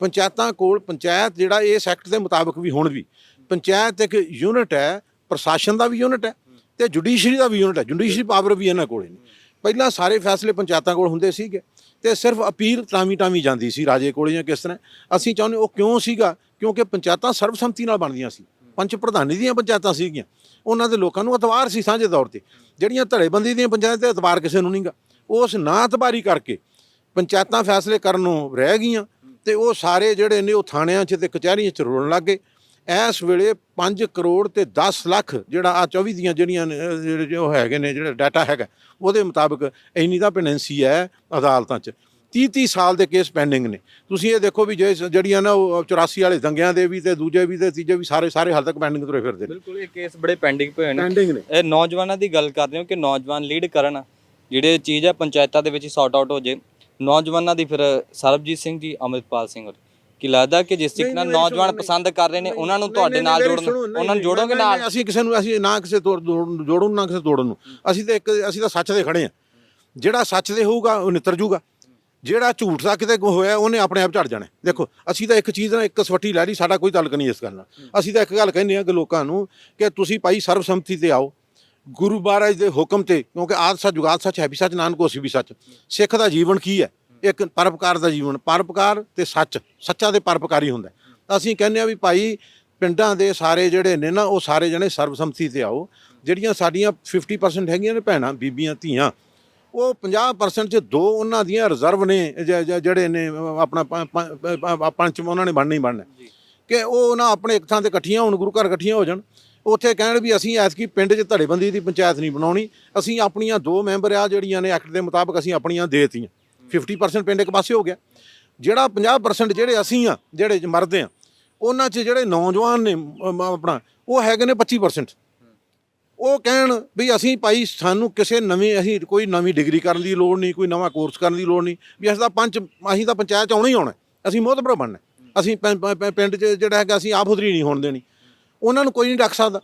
ਪੰਚਾਇਤਾਂ ਕੋਲ ਪੰਚਾਇਤ ਜਿਹੜਾ ਇਸ ਐਕਟ ਦੇ ਮੁਤਾਬਕ ਵੀ ਹੁਣ ਵੀ। ਪੰਚਾਇਤ ਇੱਕ ਯੂਨਿਟ ਹੈ, ਪ੍ਰਸ਼ਾਸਨ ਦਾ ਵੀ ਯੂਨਿਟ ਹੈ ਤੇ ਜੁਡੀਸ਼ਰੀ ਦਾ ਵੀ ਯੂਨਿਟ ਹੈ। ਜੁਡੀਸ਼ਰੀ ਪਾਵਰ ਵੀ ਇਹਨਾਂ ਕੋਲ ਨੇ ਪਹਿਲਾਂ ਸਾਰੇ ਫੈਸਲੇ ਪੰਚਾਇਤਾਂ ਕੋਲ ਹੁੰਦੇ ਸੀਗੇ ਤੇ ਸਿਰਫ ਅਪੀਲ ਟਾਮੀ ਟਾਮੀ ਜਾਂਦੀ ਸੀ ਰਾਜੇ ਕੋਲ ਜਾਂ ਕਿਸ ਤਰ੍ਹਾਂ। ਅਸੀਂ ਚਾਹੁੰਦੇ ਉਹ ਕਿਉਂ ਸੀਗਾ? ਕਿਉਂਕਿ ਪੰਚਾਇਤਾਂ ਸਰਬਸੰਮਤੀ ਨਾਲ ਬਣਦੀਆਂ ਸੀ। ਪੰਚ ਪ੍ਰਧਾਨੀ ਦੀਆਂ ਪੰਚਾਇਤਾਂ ਸੀਗੀਆਂ। ਉਹਨਾਂ ਦੇ ਲੋਕਾਂ ਨੂੰ ਅਤਵਾਰ ਸੀ ਸਾਂਝੇ ਤੌਰ ਤੇ। ਜਿਹੜੀਆਂ ਧੜੇਬੰਦੀ ਦੀਆਂ ਪੰਚਾਇਤਾਂ ਤੇ ਅਤਵਾਰ ਕਿਸੇ ਨੂੰ ਨਹੀਂਗਾ। ਉਸ ਨਾ ਅਤਵਾਰੀ ਕਰਕੇ ਪੰਚਾਇਤਾਂ ਫੈਸਲੇ ਕਰਨ ਨੂੰ ਰਹਿ ਗਈਆਂ ਤੇ ਉਹ ਸਾਰੇ ਜਿਹੜੇ ਨੇ ਉਹ ਥਾਣਿਆਂ 'ਚ ਤੇ ਕਚਹਿਰੀਆਂ 'ਚ ਰੋਲਣ ਲੱਗ ਗਏ। ਇਸ ਵੇਲੇ 5 ਕਰੋੜ ਤੇ 10 ਲੱਖ ਜਿਹੜਾ ਆ 24 ਦੀਆਂ ਜਿਹੜੀਆਂ ਨੇ, ਜਿਹੜੇ ਜੋ ਹੈਗੇ ਨੇ ਜਿਹੜਾ ਡਾਟਾ ਹੈਗਾ ਉਹਦੇ ਮੁਤਾਬਕ ਇੰਨੀ ਤਾਂ ਪੈਨੈਂਸੀ ਹੈ ਅਦਾਲਤਾਂ 'ਚ। 30 30 ਸਾਲ ਦੇ ਕੇਸ ਪੈਂਡਿੰਗ ਨੇ। ਤੁਸੀਂ ਇਹ ਦੇਖੋ ਵੀ ਜੇ ਜਿਹੜੀਆਂ ਨਾ ਉਹ 84 ਵਾਲੇ ਦੰਗਿਆਂ ਦੇ ਵੀ ਤੇ ਦੂਜੇ ਵੀ ਤੇ ਤੀਜੇ ਵੀ ਸਾਰੇ ਸਾਰੇ ਹਾਲ ਤੱਕ ਪੈਂਡਿੰਗ ਤੁਰੇ ਫਿਰਦੇ ਨੇ। ਬਿਲਕੁਲ ਇਹ ਕੇਸ ਬੜੇ ਪੈਂਡਿੰਗ ਪਏ ਨੇ। ਪੈਂਡਿੰਗ ਨੇ। ਇਹ ਨੌਜਵਾਨਾਂ ਦੀ ਗੱਲ ਕਰਦੇ ਹੋ ਕਿ ਨੌਜਵਾਨ ਲੀਡ ਕਰਨ ਜਿਹੜੇ ਚੀਜ਼ ਹੈ ਪੰਚਾਇਤਾਂ ਦੇ ਵਿੱਚ ਸੌਟ ਆਊਟ ਹੋ ਜੇ। ਨੌਜਵਾਨਾਂ ਦੀ ਫਿਰ ਸਰਬਜੀਤ ਸਿੰਘ ਜੀ ਅਮਰਿਤਪਾਲ ਸਿੰਘ ਹੋਰ। ਕੀ ਲੱਗਦਾ ਕਿ ਜਿਸ ਤਰੀਕੇ ਨਾਲ ਨੌਜਵਾਨ ਪਸੰਦ ਕਰ ਰਹੇ ਨੇ ਉਹਨਾਂ ਨੂੰ ਤੁਹਾਡੇ ਨਾਲ ਜੋੜਨ ਉਹਨਾਂ ਨੂੰ ਜੋੜੋਗੇ ਨਾਲ? ਅਸੀਂ ਕਿਸੇ ਨੂੰ ਅਸੀਂ ਨਾ ਕਿਸੇ ਤੋੜ ਜੋੜਨ ਨੂੰ ਨਾ ਕਿਸੇ ਤੋੜਨ ਨੂੰ। ਅਸੀਂ ਤਾਂ ਇੱਕ ਅਸੀਂ ਤਾਂ ਸੱਚ ਦੇ ਖੜੇ ਆ ਜਿਹੜਾ ਸੱਚ ਦੇ ਹੋਊਗਾ ਉਹ ਨਿੱਤਰ ਜੂਗਾ ਜਿਹੜਾ ਝੂਠ ਦਾ ਕਿਤੇ ਹੋਇਆ ਉਹਨੇ ਆਪਣੇ ਆਪ ਝੜ ਜਾਣਾ। ਦੇਖੋ ਅਸੀਂ ਤਾਂ ਇੱਕ ਚੀਜ਼ ਨਾਲ ਇੱਕ ਸਵੱਟੀ ਲੈ ਲਈ ਸਾਡਾ ਕੋਈ ਤਾਲੁਕ ਨਹੀਂ ਇਸ ਗੱਲ ਨਾਲ। ਅਸੀਂ ਤਾਂ ਇੱਕ ਗੱਲ ਕਹਿੰਦੇ ਆ ਕਿ ਲੋਕਾਂ ਨੂੰ ਕਿ ਤੁਸੀਂ ਭਾਈ ਸਰਬਸੰਮਤੀ ਤੇ ਆਓ। ਗੁਰੂ ਮਹਾਰਾਜ ਦੇ ਹੁਕਮ ਤੇ ਕਿਉਂਕਿ ਆਦ ਸੱਚ ਜੁਗਾਦ ਸੱਚ ਹੈ ਵੀ ਸੱਚ ਨਾਨਕ ਹੋਸੀ ਵੀ ਸੱਚ। ਸਿੱਖ ਦਾ ਜੀਵਨ ਕੀ ਹੈ? ਇੱਕ ਪਰਪਕਾਰ ਦਾ ਜੀਵਨ ਪਰਪਕਾਰ ਤੇ ਸੱਚ ਸੱਚਾ ਦੇ ਪਰਪਕਾਰੀ ਹੁੰਦਾ। ਤਾਂ ਅਸੀਂ ਕਹਿੰਦੇ ਆ ਵੀ ਭਾਈ ਪਿੰਡਾਂ ਦੇ ਸਾਰੇ ਜਿਹੜੇ ਨੇ ਨਾ ਉਹ ਸਾਰੇ ਜਣੇ ਸਰਬਸੰਮਤੀ ਤੇ ਆਓ। ਜਿਹੜੀਆਂ ਸਾਡੀਆਂ 50% ਹੈਗੀਆਂ ਨੇ ਭੈਣਾਂ ਬੀਬੀਆਂ ਧੀਆਂ ਉਹ 50% ਚ ਦੋ ਉਹਨਾਂ ਦੀਆਂ ਰਿਜ਼ਰਵ ਨੇ ਜ- ਜ- ਜਿਹੜੇ ਨੇ ਅਹ ਆਪਣਾ ਪ- ਪ- ਪ- ਪੰਚ ਉਹਨਾਂ ਨੇ ਬਣਨਾ ਹੀ ਬਣਨਾ। ਕਿ ਉਹ ਨਾ ਆਪਣੇ ਇੱਕ ਥਾਂ ਤੇ ਇਕੱਠੀਆਂ ਹੋਣ ਗੁਰੂ ਘਰ ਇਕੱਠੀਆਂ ਹੋ ਜਾਣ। ਉੱਥੇ ਕਹਿਣ ਵੀ ਅਸੀਂ ਐਤਕੀ ਪਿੰਡ 'ਚ ਧੜੇਬੰਦੀ ਦੀ ਪੰਚਾਇਤ ਨਹੀਂ ਬਣਾਉਣੀ। ਅਸੀਂ ਆਪਣੀਆਂ ਦੋ ਮੈਂਬਰ ਆ ਜਿਹੜੀਆਂ ਨੇ ਐਕਟ ਦੇ ਮੁਤਾਬਕ ਅਸੀਂ ਆਪਣੀਆਂ ਦੇਤੀਆਂ। 50% ਪਿੰਡ ਇੱਕ ਪਾਸੇ ਹੋ ਗਿਆ। ਜਿਹੜਾ 50% ਜਿਹੜੇ ਅਸੀਂ ਆ ਜਿਹੜੇ ਮਰਦੇ ਆ ਉਹਨਾਂ 'ਚ ਜਿਹੜੇ ਨੌਜਵਾਨ ਨੇ ਆਪਣਾ ਉਹ ਹੈਗੇ ਨੇ 25% ਉਹ ਕਹਿਣ ਵੀ ਅਸੀਂ ਭਾਈ ਸਾਨੂੰ ਕਿਸੇ ਨਵੀਂ ਅਸੀਂ ਕੋਈ ਨਵੀਂ ਡਿਗਰੀ ਕਰਨ ਦੀ ਲੋੜ ਨਹੀਂ ਕੋਈ ਨਵਾਂ ਕੋਰਸ ਕਰਨ ਦੀ ਲੋੜ ਨਹੀਂ ਵੀ ਅਸੀਂ ਤਾਂ ਪੰਚ ਅਸੀਂ ਤਾਂ ਪੰਚਾਇਤ 'ਚ ਆਉਣਾ ਹੀ ਆਉਣਾ ਅਸੀਂ ਮੋਹਤਬਰ ਬਣਨਾ ਅਸੀਂ ਪਿੰਡ 'ਚ ਜਿਹੜਾ ਹੈਗਾ ਅਸੀਂ ਆਪ ਹੁਦਰੀ ਨਹੀਂ ਹੋਣ ਦੇਣੀ। ਉਹਨਾਂ ਨੂੰ ਕੋਈ ਨਹੀਂ ਡੱਕ ਸਕਦਾ।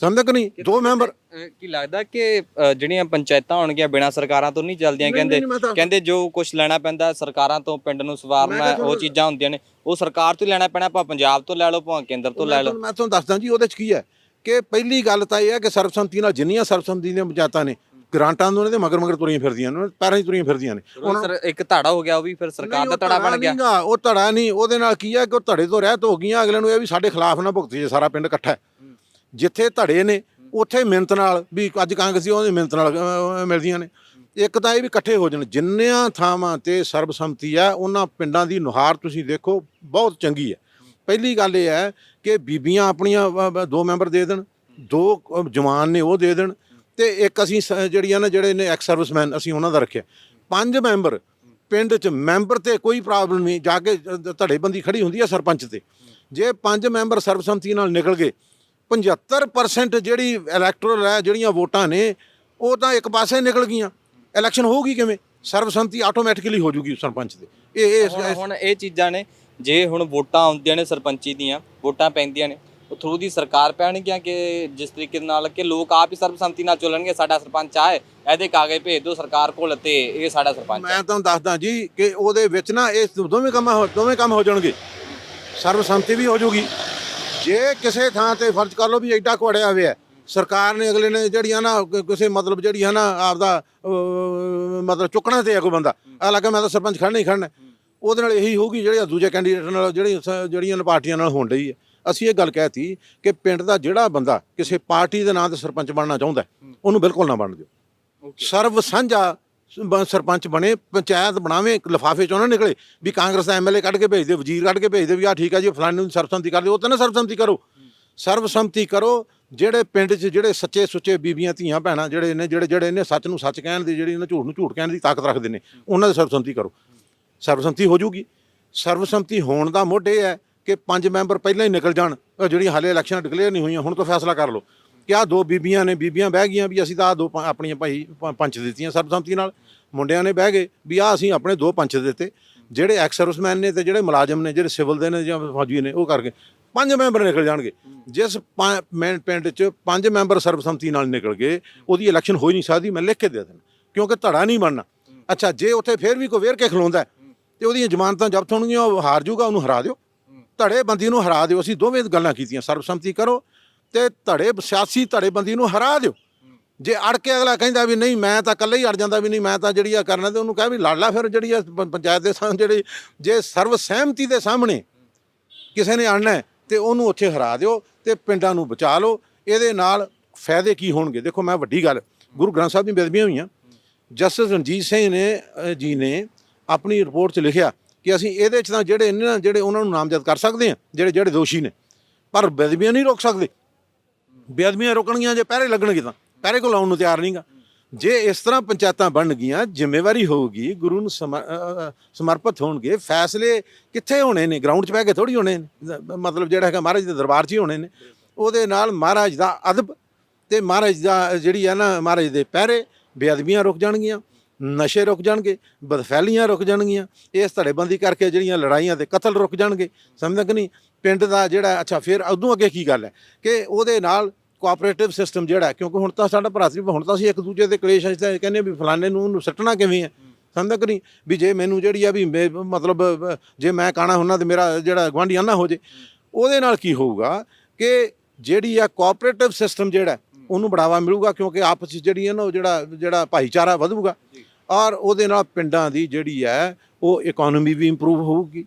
ਸਮਝਦੇ ਕਿ ਨਹੀਂ ਦੋ ਮੈਂਬਰ ਕੀ ਲੱਗਦਾ ਕਿ ਜਿਹੜੀਆਂ ਪੰਚਾਇਤਾਂ ਹੋਣਗੀਆਂ ਬਿਨਾਂ ਸਰਕਾਰਾਂ ਤੋਂ ਨਹੀਂ ਚੱਲਦੀਆਂ ਕਹਿੰਦੇ ਕਹਿੰਦੇ ਜੋ ਕੁਝ ਲੈਣਾ ਪੈਂਦਾ ਸਰਕਾਰਾਂ ਤੋਂ ਪਿੰਡ ਨੂੰ ਸਵਾਰਨਾ ਉਹ ਚੀਜ਼ਾਂ ਹੁੰਦੀਆਂ ਨੇ। ਉਹ ਸਰਕਾਰ ਤੋਂ ਲੈਣਾ ਪੈਣਾ ਆਪਾਂ ਪੰਜਾਬ ਤੋਂ ਲੈ ਲਓ ਭਾਵੇਂ ਕੇਂਦਰ ਤੋਂ ਲੈ ਲਓ। ਮੈਂ ਤੁਹਾਨੂੰ ਦੱਸਦਾ ਜੀ ਉਹਦੇ 'ਚ ਕੀ ਹੈ? ਕਿ ਪਹਿਲੀ ਗੱਲ ਤਾਂ ਇਹ ਹੈ ਕਿ ਸਰਬਸੰਮਤੀ ਨਾਲ ਜਿੰਨੀਆਂ ਸਰਬਸੰਮਤੀ ਦੀਆਂ ਪੰਚਾਇਤਾਂ ਨੇ ਗ੍ਰਾਂਟਾਂ ਨੂੰ ਉਹਨਾਂ ਦੇ ਮਗਰ ਮਗਰ ਤੁਰੀਆਂ ਫਿਰਦੀਆਂ ਨੇ ਪੈਰਾਂ 'ਚ ਤੁਰੀਆਂ ਫਿਰਦੀਆਂ ਨੇ। ਉਹ ਸਰ ਇੱਕ ਧੜਾ ਹੋ ਗਿਆ ਉਹ ਵੀ ਫਿਰ ਸਰਕਾਰ ਦਾ ਧੜਾ ਬਣ ਗਿਆ। ਨਹੀਂਗਾ ਉਹ ਧੜਾ ਨਹੀਂ ਉਹਦੇ ਨਾਲ ਕੀ ਹੈ ਕਿ ਉਹ ਧੜੇ ਤੋਂ ਰਹਿਤ ਹੋ ਗਈਆਂ ਅਗਲੇ ਨੂੰ ਇਹ ਵੀ ਸਾਡੇ ਖਿਲਾਫ ਨਾ ਭੁਗਤੀ ਜੇ ਸਾਰਾ ਪਿੰਡ ਇਕੱਠਾ ਹੈ। ਜਿੱਥੇ ਧੜੇ ਨੇ ਉੱਥੇ ਮਿਹਨਤ ਨਾਲ ਵੀ ਅੱਜ ਕਾਂਗਰਸੀ ਉਹਦੀ ਮਿਹਨਤ ਨਾਲ ਅਹ, ਮਿਲਦੀਆਂ ਨੇ। ਇੱਕ ਤਾਂ ਇਹ ਵੀ ਇਕੱਠੇ ਹੋ ਜਾਣ ਜਿੰਨਿਆਂ ਥਾਵਾਂ ਤੇ ਸਰਬਸੰਮਤੀ ਹੈ ਉਹਨਾਂ ਪਿੰਡਾਂ ਦੀ ਨੁਹਾਰ ਤੁਸੀਂ ਦੇਖੋ ਬਹੁਤ ਚੰਗੀ ਹੈ। ਪਹਿਲੀ ਗੱਲ ਇਹ ਹੈ ਕਿ ਬੀਬੀਆਂ ਆਪਣੀਆਂ ਅਹ, ਅਹ, ਦੋ ਮੈਂਬਰ ਦੇ ਦੇਣ ਦੋ ਅਹ, ਜਵਾਨ ਨੇ ਉਹ ਦੇ ਦੇਣ ਤੇ ਇੱਕ ਅਸੀਂ ਸ- ਜਿਹੜੀਆਂ ਨਾ ਜਿਹੜੇ ਨੇ ਐਕਸ ਸਰਵਿਸਮੈਨ ਅਸੀਂ ਉਹਨਾਂ ਦਾ ਰੱਖਿਆ। ਪੰਜ ਮੈਂਬਰ ਪਿੰਡ 'ਚ ਮੈਂਬਰ ਤੇ ਕੋਈ ਪ੍ਰੋਬਲਮ ਨਹੀਂ ਜਾ ਕੇ ਅਹ, ਧੜੇਬੰਦੀ ਖੜੀ ਹੁੰਦੀ ਹੈ ਸਰਪੰਚ ਤੇ। ਜੇ ਪੰਜ ਮੈਂਬਰ ਸਰਬਸੰਮਤੀ ਨਾਲ ਨਿਕਲ ਗਏ 75% ਜਿਹੜੀ ਇਲੈਕਟੋਰਲ ਹੈ ਜਿਹੜੀਆਂ ਵੋਟਾਂ ਨੇ ਉਹ ਤਾਂ ਇੱਕ ਪਾਸੇ ਨਿਕਲ ਗਈਆਂ। ਇਲੈਕਸ਼ਨ ਹੋਊਗੀ ਕਿਵੇਂ? ਸਰਬਸੰਮਤੀ ਆਟੋਮੈਟਿਕਲੀ ਹੋ ਜੂਗੀ ਸਰਪੰਚ ਦੇ। ਇਹ ਇਹ ਹੁਣ ਹੁਣ ਇਹ ਚੀਜ਼ਾਂ ਨੇ ਜੇ ਹੁਣ ਵੋਟਾਂ ਆਉਂਦੀਆਂ ਨੇ ਸਰਪੰਚੀ ਦੀਆਂ ਵੋਟਾਂ ਪੈਂਦੀਆਂ ਨੇ ਉਹ ਥਰੂ ਦੀ ਸਰਕਾਰ ਪੈਣਗੀਆਂ ਕਿ ਜਿਸ ਤਰੀਕੇ ਨਾਲ ਕਿ ਲੋਕ ਆਪ ਹੀ ਸਰਬਸੰਮਤੀ ਨਾਲ ਚੱਲਣਗੇ ਸਾਡਾ ਸਰਪੰਚ ਆਏ ਇਹਦੇ ਕਾਗਜ਼ ਭੇਜ ਦਿਓ ਸਰਕਾਰ ਕੋਲ ਤੇ ਇਹ ਸਾਡਾ ਸਰਪੰਚ ਮੈਂ ਤੁਹਾਨੂੰ ਦੱਸਦਾ ਜੀ ਕਿ ਉਹਦੇ ਵਿੱਚ ਨਾ ਇਹ ਦੋਵੇਂ ਕੰਮ ਹੋ- ਦੋਵੇਂ ਕੰਮ ਹੋ ਜਾਣਗੇ। ਸਰਬਸੰਮਤੀ ਵੀ ਹੋ ਜੂਗੀ ਜੇ ਕਿਸੇ ਥਾਂ ਤੇ ਫਰਜ਼ ਕਰ ਲਓ ਵੀ ਐਡਾ ਕੋੜਿਆ ਹੋਇਆ ਸਰਕਾਰ ਨੇ ਅਗਲੇ ਨੇ ਜਿਹੜੀਆਂ ਨਾ ਕਿਸੇ ਮਤਲਬ ਜਿਹੜੀ ਹੈ ਨਾ ਆਪਦਾ ਮਤਲਬ ਚੁੱਕਣਾ ਤੇ ਹੈ ਕੋਈ ਬੰਦਾ। ਅਗਲਾ ਕਿ ਮੈਂ ਤਾਂ ਸਰਪੰਚ ਖੜਨਾ ਹੀ ਖੜਨਾ ਉਹਦੇ ਨਾਲ ਇਹੀ ਹੋਊਗੀ ਜਿਹੜੇ ਦੂਜੇ ਕੈਂਡੀਡੇਟ ਨਾਲ ਜਿਹੜੀ ਜਿਹੜੀਆਂ ਪਾਰਟੀਆਂ ਨਾਲ ਹੋਣ ਰਹੀ ਹੈ ਅਸੀਂ ਇਹ ਗੱਲ ਕਹਿਤੀ ਕਿ ਪਿੰਡ ਦਾ ਜਿਹੜਾ ਬੰਦਾ ਕਿਸੇ ਪਾਰਟੀ ਦੇ ਨਾਂ ਤੇ ਸਰਪੰਚ ਬਣਨਾ ਚਾਹੁੰਦਾ ਉਹਨੂੰ ਬਿਲਕੁਲ ਨਾ ਬਣ ਦਿਓ। ਸਰਵ ਸਾਂਝਾ ਸਰਪੰਚ ਬਣੇ ਪੰਚਾਇਤ ਬਣਾਵੇ ਲਫਾਫੇ ਚੋਂ ਨਾ ਨਿਕਲੇ ਵੀ ਕਾਂਗਰਸ ਦਾ ਐਮਐਲਏ ਕੱਢ ਕੇ ਭੇਜ ਦੇ ਵਜ਼ੀਰ ਕੱਢ ਕੇ ਭੇਜ ਦੇ ਵੀ ਆ ਠੀਕ ਆ ਜੀ ਫਲਾਣੇ ਨੂੰ ਸਰਬਸੰਮਤੀ ਕਰ ਦਿਓ ਉਹ ਤਾਂ ਨਾ ਸਰਬਸੰਮਤੀ ਕਰੋ। ਸਰਬਸੰਮਤੀ ਕਰੋ ਜਿਹੜੇ ਪਿੰਡ 'ਚ ਜਿਹੜੇ ਸੱਚੇ ਸੁੱਚੇ ਬੀਬੀਆਂ ਧੀਆਂ ਭੈਣਾਂ ਜਿਹੜੇ ਨੇ ਜਿਹੜੇ ਜਿਹੜੇ ਨੇ ਸੱਚ ਨੂੰ ਸੱਚ ਕਹਿਣ ਦੀ ਜਿਹੜੀ ਇਹਨਾਂ ਝੂਠ ਨੂੰ ਝੂਠ ਕਹਿਣ ਦੀ ਤਾਕਤ ਰੱਖਦੇ ਨੇ ਉਹਨਾਂ ਦੀ ਸਰਬਸੰਮਤੀ ਕਰੋ। ਸਰਬਸੰਮਤੀ ਹੋ ਜੂਗੀ। ਸਰਬਸੰਮਤੀ ਹੋਣ ਦਾ ਮੁੱਢ ਇਹ ਹੈ ਕਿ ਪੰਜ ਮੈਂਬਰ ਪਹਿਲਾਂ ਹੀ ਨਿਕਲ ਜਾਣ ਉਹ ਜਿਹੜੀ ਹਾਲੇ ਇਲੈਕਸ਼ਨ ਡਿਕਲੇਅਰ ਨਹੀਂ ਹੋਈਆਂ, ਹੁਣ ਤੋਂ ਫੈਸਲਾ ਕਰ ਲਓ। ਕਿ ਆਹ ਦੋ ਬੀਬੀਆਂ ਨੇ, ਬੀਬੀਆਂ ਬਹਿ ਗਈਆਂ ਵੀ ਅਸੀਂ ਤਾਂ ਆਹ ਦੋ ਆਪਣੀਆਂ ਭਾਈ ਪੰਚ ਦਿੱਤੀਆਂ ਸਰਬਸੰਮਤੀ ਨਾਲ। ਮੁੰਡਿਆਂ ਨੇ ਬਹਿ ਗਏ ਵੀ ਆਹ ਅਸੀਂ ਆਪਣੇ ਦੋ ਪੰਚ ਦਿੱਤੇ। ਜਿਹੜੇ ਐਕਸ ਸਰਵਿਸਮੈਨ ਨੇ ਤੇ ਜਿਹੜੇ ਮੁਲਾਜ਼ਮ ਨੇ, ਜਿਹੜੇ ਸਿਵਲ ਦੇ ਨੇ ਜਾਂ ਫੌਜੀ ਨੇ, ਉਹ ਕਰਕੇ ਪੰਜ ਮੈਂਬਰ ਨਿਕਲ ਜਾਣਗੇ। ਜਿਸ ਪੰ- ਮੈਂ, ਪਿੰਡ 'ਚ ਪੰਜ ਮੈਂਬਰ ਸਰਬਸੰਮਤੀ ਨਾਲ ਨਿਕਲ ਗਏ, ਉਹਦੀ ਇਲੈਕਸ਼ਨ ਹੋ ਹੀ ਨਹੀਂ ਸਕਦੀ, ਮੈਂ ਲਿਖ ਕੇ ਦੇ ਦਿੰਦਾ। ਕਿਉਂਕਿ ਧੜਾ ਨਹੀਂ ਬਣਨਾ। ਅੱਛਾ, ਜੇ ਉੱਥੇ ਫੇਰ ਵੀ ਕੋਈ ਵੇਰ ਕੇ ਖਲੋਂਦਾ ਤੇ ਉਹਦੀਆਂ ਜ਼ਮਾਨਤਾਂ ਜ਼ਬਤ ਹੋਣਗੀਆਂ ਉਹ ਹਾਰ ਜਾਊਗਾ ਉਹਨੂੰ ਹਰਾ ਦਿਓ। ਧੜੇ ਬੰਦੀ ਨੂੰ ਹਰਾ ਦਿਓ। ਅਸੀਂ ਦੋਵੇਂ ਗੱਲਾਂ ਕੀਤੀਆਂ ਸਰਬਸੰਮਤੀ ਕਰੋ ਤੇ ਧੜੇ ਸਿਆਸੀ ਧੜੇ ਬੰਦੀ ਨੂੰ ਹਰਾ ਦਿਓ। ਜੇ ਅੜ ਕੇ ਅਗਲਾ ਕਹਿੰਦਾ ਵੀ ਨਹੀਂ ਮੈਂ ਤਾਂ ਇਕੱਲੇ ਹੀ ਅੜ ਜਾਂਦਾ ਵੀ ਨਹੀਂ ਮੈਂ ਤਾਂ ਜਿਹੜੀ ਆ ਕਰਨਾ ਤੇ ਉਹਨੂੰ ਕਹਿ ਵੀ ਲੜ ਲਾ ਫਿਰ ਜਿਹੜੀ ਆ ਪੰਚਾਇਤ ਦੇ ਸਾਹਮਣੇ ਜਿਹੜੀ ਜੇ ਸਰਵ ਸਹਿਮਤੀ ਦੇ ਸਾਹਮਣੇ ਕਿਸੇ ਨੇ ਅੜਨਾ ਤੇ ਉਹਨੂੰ ਉੱਥੇ ਹਰਾ ਦਿਓ ਤੇ ਪਿੰਡਾਂ ਨੂੰ ਬਚਾ ਲਓ। ਇਹਦੇ ਨਾਲ ਫਾਇਦੇ ਕੀ ਹੋਣਗੇ? ਦੇਖੋ ਮੈਂ ਵੱਡੀ ਗੱਲ ਗੁਰੂ ਗ੍ਰੰਥ ਸਾਹਿਬ ਦੀ ਬੇਦਬੀਆਂ ਹੋਈਆਂ। ਜਸਟਿਸ ਰਣਜੀਤ ਸਿੰਘ ਨੇ ਜੀ ਨੇ ਆਪਣੀ ਰਿਪੋਰਟ 'ਚ ਲਿਖਿਆ ਕਿ ਅਸੀਂ ਇਹਦੇ 'ਚ ਤਾਂ ਜਿਹੜੇ ਨੇ ਨਾ ਜਿਹੜੇ ਉਹਨਾਂ ਨੂੰ ਨਾਮਜ਼ਦ ਕਰ ਸਕਦੇ ਹਾਂ, ਜਿਹੜੇ ਜਿਹੜੇ ਦੋਸ਼ੀ ਨੇ, ਪਰ ਬੇਅਦਬੀਆਂ ਨਹੀਂ ਰੋਕ ਸਕਦੇ। ਬੇਅਦਬੀਆਂ ਰੋਕਣਗੀਆਂ ਜੇ ਪਹਿਰੇ ਲੱਗਣਗੇ ਤਾਂ। ਪਹਿਰੇ ਕੋਲ ਆਉਣ ਨੂੰ ਤਿਆਰ ਨਹੀਂਗਾ। ਜੇ ਇਸ ਤਰ੍ਹਾਂ ਪੰਚਾਇਤਾਂ ਬਣਨਗੀਆਂ ਜ਼ਿੰਮੇਵਾਰੀ ਹੋਊਗੀ, ਗੁਰੂ ਨੂੰ ਸਮਰਪਿਤ ਹੋਣਗੇ, ਫੈਸਲੇ ਕਿੱਥੇ ਹੋਣੇ ਨੇ? ਗਰਾਊਂਡ 'ਚ ਬਹਿ ਕੇ ਥੋੜੀ ਹੋਣੇ ਨੇ। ਮਤਲਬ ਜਿਹੜਾ ਹੈਗਾ ਮਹਾਰਾਜ ਦੇ ਦਰਬਾਰ 'ਚ ਹੀ ਹੋਣੇ ਨੇ। ਉਹਦੇ ਨਾਲ ਮਹਾਰਾਜ ਦਾ ਅਦਬ ਤੇ ਮਹਾਰਾਜ ਦਾ ਜਿਹੜੀ ਹੈ ਨਾ ਮਹਾਰਾਜ ਦੇ ਪਹਿਰੇ ਬੇਅਦਬੀਆਂ ਰੁਕ ਜਾਣਗੀਆਂ। ਨਸ਼ੇ ਰੁਕ ਜਾਣਗੇ, ਬਦਫੈਲੀਆਂ ਰੁਕ ਜਾਣਗੀਆਂ। ਇਸ ਧੜੇਬੰਦੀ ਕਰਕੇ ਜਿਹੜੀਆਂ ਲੜਾਈਆਂ ਤੇ ਕਤਲ ਰੁਕ ਜਾਣਗੇ, ਸਮਝਦੇ ਕਿ ਨਹੀਂ? ਪਿੰਡ ਦਾ ਜਿਹੜਾ, ਅੱਛਾ, ਫਿਰ ਉਦੋਂ ਅੱਗੇ ਕੀ ਗੱਲ ਹੈ? ਕਿ ਉਹਦੇ ਨਾਲ ਕੋਆਪਰੇਟਿਵ ਸਿਸਟਮ ਜਿਹੜਾ ਕਿਉਂਕਿ ਹੁਣ ਤਾਂ ਸਾਡਾ ਭਰਾ ਸੀ, ਹੁਣ ਤਾਂ ਅਸੀਂ ਇੱਕ ਦੂਜੇ ਦੇ ਕਲੇਸ਼ ਅਸੀਂ ਤਾਂ ਕਹਿੰਦੇ ਵੀ ਫਲਾਣੇ ਨੂੰ ਉਹਨੂੰ ਸੱਟਣਾ ਕਿਵੇਂ ਹੈ? ਸਮਝਦਾ ਕਿ ਨਹੀਂ? ਵੀ ਜੇ ਮੈਨੂੰ ਜਿਹੜੀ ਆ ਵੀ ਮੇ- ਮਤਲਬ, ਜੇ ਮੈਂ ਕਾਣਾ ਹੁੰਨਾ ਤੇ ਮੇਰਾ ਜਿਹੜਾ ਗਵਾਂਢੀ ਨਾ ਹੋ ਜੇ, ਉਹਦੇ ਨਾਲ ਕੀ ਹੋਊਗਾ ਕਿ ਜਿਹੜੀ ਆ ਕੋਆਪਰੇਟਿਵ ਸਿਸਟਮ ਜਿਹੜਾ ਉਹਨੂੰ ਬੜਾਵਾ ਮਿਲੂਗਾ, ਕਿਉਂਕਿ ਆਪਸ ਵਿੱਚ ਜਿਹੜੀ ਹੈ ਨਾ ਉਹ ਜਿਹੜਾ ਜਿਹੜਾ ਭਾਈਚਾਰਾ ਵਧੂਗਾ। ਔਰ ਉਹਦੇ ਨਾਲ ਪਿੰਡਾਂ ਦੀ ਜਿਹੜੀ ਹੈ ਉਹ ਇਕਨੋਮੀ ਵੀ ਇੰਪਰੂਵ ਹੋਊਗੀ।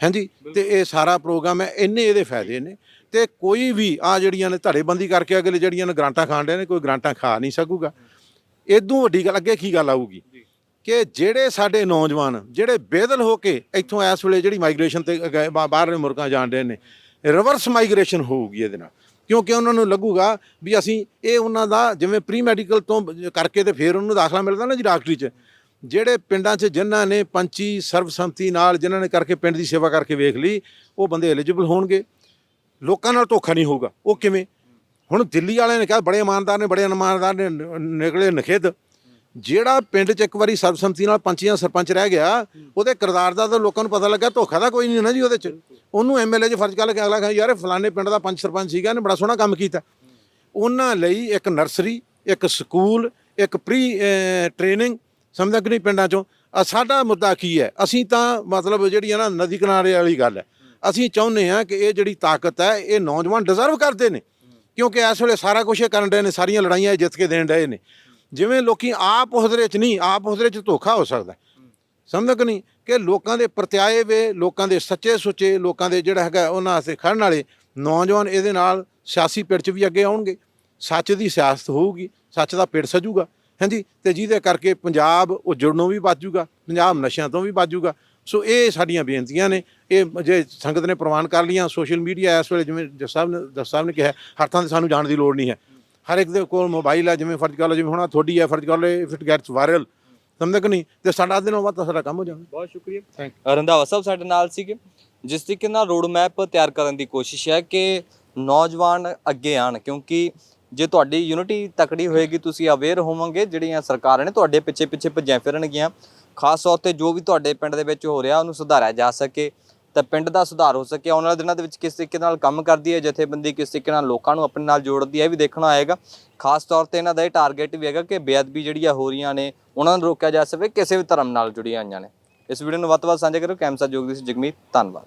ਹਾਂਜੀ? ਤੇ ਇਹ ਸਾਰਾ ਪ੍ਰੋਗਰਾਮ ਹੈ ਇੰਨੇ ਇਹਦੇ ਫਾਇਦੇ ਨੇ। ਤੇ ਕੋਈ ਵੀ ਆ ਜਿਹੜੀਆਂ ਨੇ ਧੜੇਬੰਦੀ ਕਰਕੇ ਅਗਲੇ ਜਿਹੜੀਆਂ ਨੇ ਗ੍ਰਾਂਟਾਂ ਖਾਣ ਦੇ ਨੇ ਕੋਈ ਗ੍ਰਾਂਟਾਂ ਖਾ ਨਹੀਂ ਸਕੂਗਾ। ਇਦੋਂ ਵੱਡੀ ਗੱਲ ਅੱਗੇ ਕੀ ਗੱਲ ਆਊਗੀ? ਕਿ ਜਿਹੜੇ ਸਾਡੇ ਨੌਜਵਾਨ ਜਿਹੜੇ ਬੇਦਲ ਹੋ ਕੇ ਇੱਥੋਂ ਇਸ ਵੇਲੇ ਜਿਹੜੀ ਮਾਈਗ੍ਰੇਸ਼ਨ ਤੇ ਬਾਹਰਲੇ ਮੁਲਕਾਂ ਜਾਣ ਰਹੇ ਨੇ ਰਿਵਰਸ ਮਾਈਗ੍ਰੇਸ਼ਨ ਹੋਊਗੀ ਇਹਦੇ ਨਾਲ। ਕਿਉਂਕਿ ਉਹਨਾਂ ਨੂੰ ਲੱਗੂਗਾ ਵੀ ਅਸੀਂ ਇਹ ਉਹਨਾਂ ਦਾ ਜਿਵੇਂ ਪ੍ਰੀ ਮੈਡੀਕਲ ਤੋਂ ਕਰਕੇ ਤੇ ਫਿਰ ਉਹਨੂੰ ਦਾਖਲਾ ਮਿਲਦਾ ਨਾ ਜੀ ਡਾਕਟਰੀ 'ਚ। ਜਿਹੜੇ ਪਿੰਡਾਂ 'ਚ ਜਿਨ੍ਹਾਂ ਨੇ ਪੰਚੀ ਸਰਬਸੰਮਤੀ ਨਾਲ ਜਿਨ੍ਹਾਂ ਨੇ ਕਰਕੇ ਪਿੰਡ ਦੀ ਸੇਵਾ ਕਰਕੇ ਵੇਖ ਲਈ, ਉਹ ਬੰਦੇ ਐਲੀਜੀਬਲ ਹੋਣਗੇ। ਲੋਕਾਂ ਨਾਲ ਧੋਖਾ ਨਹੀਂ ਹੋਊਗਾ। ਉਹ ਕਿਵੇਂ? ਹੁਣ ਦਿੱਲੀ ਵਾਲਿਆਂ ਨੇ ਕਿਹਾ, ਬੜੇ ਇਮਾਨਦਾਰ ਨੇ, ਬੜੇ ਇਮਾਨਦਾਰ ਨੇ, ਨਿਕਲੇ ਨਖਿੱਧ। ਜਿਹੜਾ ਪਿੰਡ 'ਚ ਇੱਕ ਵਾਰੀ ਸਰਬਸੰਮਤੀ ਨਾਲ ਪੰਚ ਜਾਂ ਸਰਪੰਚ ਰਹਿ ਗਿਆ, ਉਹਦੇ ਕਿਰਦਾਰ ਦਾ ਤਾਂ ਲੋਕਾਂ ਨੂੰ ਪਤਾ ਲੱਗਾ, ਧੋਖਾ ਦਾ ਕੋਈ ਨਹੀਂ ਨਾ ਜੀ ਉਹਦੇ 'ਚ। ਉਹਨੂੰ ਐਮਐਲਏ 'ਚ ਫਰਜ਼ ਕਰ ਲਿਆ ਅਗਲਾ ਕਹਿੰਦਾ, ਯਾਰ ਇਹ ਫਲਾਣੇ ਪਿੰਡ ਦਾ ਪੰਚ ਸਰਪੰਚ ਸੀਗਾ, ਇਹਨੇ ਬੜਾ ਸੋਹਣਾ ਕੰਮ ਕੀਤਾ। ਉਹਨਾਂ ਲਈ ਇੱਕ ਨਰਸਰੀ, ਇੱਕ ਸਕੂਲ, ਇੱਕ ਪ੍ਰੀ ਟ੍ਰੇਨਿੰਗ ਸਮਝਦਾ ਕਿ ਨਹੀਂ ਪਿੰਡਾਂ 'ਚੋਂ। ਸਾਡਾ ਮੁੱਦਾ ਕੀ ਹੈ? ਅਸੀਂ ਤਾਂ ਮਤਲਬ ਜਿਹੜੀ ਹੈ ਨਾ, ਨਦੀ ਕਿਨਾਰੇ ਵਾਲੀ ਗੱਲ ਹੈ। ਅਸੀਂ ਚਾਹੁੰਦੇ ਹਾਂ ਕਿ ਇਹ ਜਿਹੜੀ ਤਾਕਤ ਹੈ, ਇਹ ਨੌਜਵਾਨ ਡਿਜ਼ਰਵ ਕਰਦੇ ਨੇ। ਕਿਉਂਕਿ ਇਸ ਵੇਲੇ ਸਾਰਾ ਕੁਝ ਇਹ ਕਰਨ ਰਹੇ ਨੇ, ਸਾਰੀਆਂ ਲੜਾਈਆਂ ਜਿੱਤ ਕੇ ਦੇਣ ਰਹੇ ਨੇ। ਜਿਵੇਂ ਲੋਕੀ ਆਪ ਉਸਦੇ 'ਚ ਨਹੀਂ, ਆਪ ਉਸਦੇ 'ਚ ਧੋਖਾ ਹੋ ਸਕਦਾ। ਸਮਝਦੇ ਕਿ ਨਹੀਂ? ਕਿ ਲੋਕਾਂ ਦੇ ਪ੍ਰਤਿਆਏ ਵੇ, ਲੋਕਾਂ ਦੇ ਸੱਚੇ ਸੁੱਚੇ, ਲੋਕਾਂ ਦੇ ਜਿਹੜਾ ਹੈਗਾ ਉਹਨਾਂ ਵਾਸਤੇ ਖੜਨ ਵਾਲੇ ਨੌਜਵਾਨ ਇਹਦੇ ਨਾਲ ਸਿਆਸੀ ਪਿੜ 'ਚ ਵੀ ਅੱਗੇ ਆਉਣਗੇ। ਸੱਚ ਦੀ ਸਿਆਸਤ ਹੋਊਗੀ, ਸੱਚ ਦਾ ਪਿੜ ਸਜੂਗਾ। ਹਾਂਜੀ, ਤੇ ਜਿਹਦੇ ਕਰਕੇ ਪੰਜਾਬ ਉਹ ਜੁੜਨੋਂ ਵੀ ਬਚ ਪੰਜਾਬ ਨਸ਼ਿਆਂ ਤੋਂ ਵੀ ਬਚ ਸੋ ਇਹ ਸਾਡੀਆਂ ਬੇਨਤੀਆਂ ਨੇ। ਇਹ ਜੇ ਸੰਗਤ ਨੇ ਪ੍ਰਵਾਨ ਕਰ ਲੀਆਂ ਸੋਸ਼ਲ ਮੀਡੀਆ ਇਸ ਵੇਲੇ ਜਿਵੇਂ ਜਸ ਸਾਹਿਬ ਨੇ ਜਸ ਸਾਹਿਬ ਨੇ ਕਿਹਾ, ਹਰ ਥਾਂ ਤੇ ਸਾਨੂੰ ਜਾਣ ਦੀ ਲੋੜ ਨਹੀਂ ਹੈ। ਹਰ ਇੱਕ ਦੇ ਕੋਲ ਮੋਬਾਈਲ ਹੈ ਜਿਵੇਂ ਫਰਜ਼ ਕਰ ਲਓ ਜਿਵੇਂ ਹੁਣ ਆਹ ਤੁਹਾਡੀ ਹੈ ਫਰਜ਼ ਕਰ ਲਓ ਇਫ ਇਟ ਗੈਟਸ ਵਾਇਰਲ ਸਮਝਦੇ ਕਿ ਨਹੀਂ? ਤੇ ਸਾਡਾ ਦਿਨੋਂ ਬਾਅਦ ਤਾਂ ਸਾਡਾ ਕੰਮ ਹੋ ਜਾਣਾ। ਬਹੁਤ ਸ਼ੁਕਰੀਆ। ਰੰਧਾਵਾ ਸਾਹਿਬ ਸਾਡੇ ਨਾਲ ਸੀਗੇ ਜਿਸ ਤਰੀਕੇ ਨਾਲ ਰੋਡ ਮੈਪ ਤਿਆਰ ਕਰਨ ਦੀ ਕੋਸ਼ਿਸ਼ ਹੈ ਕਿ ਨੌਜਵਾਨ ਅੱਗੇ ਆਣ ਕਿਉਂਕਿ ਜੇ ਤੁਹਾਡੀ ਯੂਨਿਟੀ ਤਕੜੀ ਹੋਏਗੀ ਤੁਸੀਂ ਅਵੇਅਰ ਹੋਵੋਗੇ ਜਿਹੜੀਆਂ ਸਰਕਾਰਾਂ ਨੇ ਤੁਹਾਡੇ ਪਿੱਛੇ ਪਿੱਛੇ ਭੱਜਿਆ ਫਿਰਨਗੀਆਂ ਖਾਸ ਤੌਰ ਤੇ ਜੋ ਵੀ ਤੁਹਾਡੇ ਪਿੰਡ ਦੇ ਵਿੱਚ ਹੋ ਰਿਹਾ ਉਹਨੂੰ ਸੁਧਾਰਿਆ ਜਾ ਸਕੇ। ਤਾਂ ਪਿੰਡ ਦਾ ਸੁਧਾਰ ਹੋ ਸਕੇ ਆਉਣ ਵਾਲੇ ਦਿਨਾਂ ਦੇ ਵਿੱਚ ਕਿਸ ਤਰੀਕੇ ਨਾਲ ਕੰਮ ਕਰਦੀ ਹੈ, ਜਥੇਬੰਦੀ ਕਿਸ ਤਰੀਕੇ ਨਾਲ ਲੋਕਾਂ ਨੂੰ ਆਪਣੇ ਨਾਲ ਜੋੜਦੀ ਹੈ, ਇਹ ਵੀ ਦੇਖਣਾ ਆਏਗਾ। ਖਾਸ ਤੌਰ ਤੇ ਇਹਨਾਂ ਦਾ ਇਹ ਟਾਰਗੇਟ ਵੀ ਹੈਗਾ ਕਿ ਬੇਅਦਬੀ ਜਿਹੜੀਆਂ ਹੋ ਰਹੀਆਂ ਨੇ, ਉਹਨਾਂ ਨੂੰ ਰੋਕਿਆ ਜਾ ਸਕੇ, ਕਿਸੇ ਵੀ ਧਰਮ ਨਾਲ ਜੁੜੀਆਂ ਹੋਈਆਂ ਨੇ। ਇਸ ਵੀਡੀਓ ਨੂੰ ਵੱਧ ਤੋਂ ਵੱਧ ਸਾਂਝਾ ਕਰੋ ਕੈਮਸਾ ਜੋਗਦੀ ਸੀ, ਜਗਮੀਤ। ਧੰਨਵਾਦ।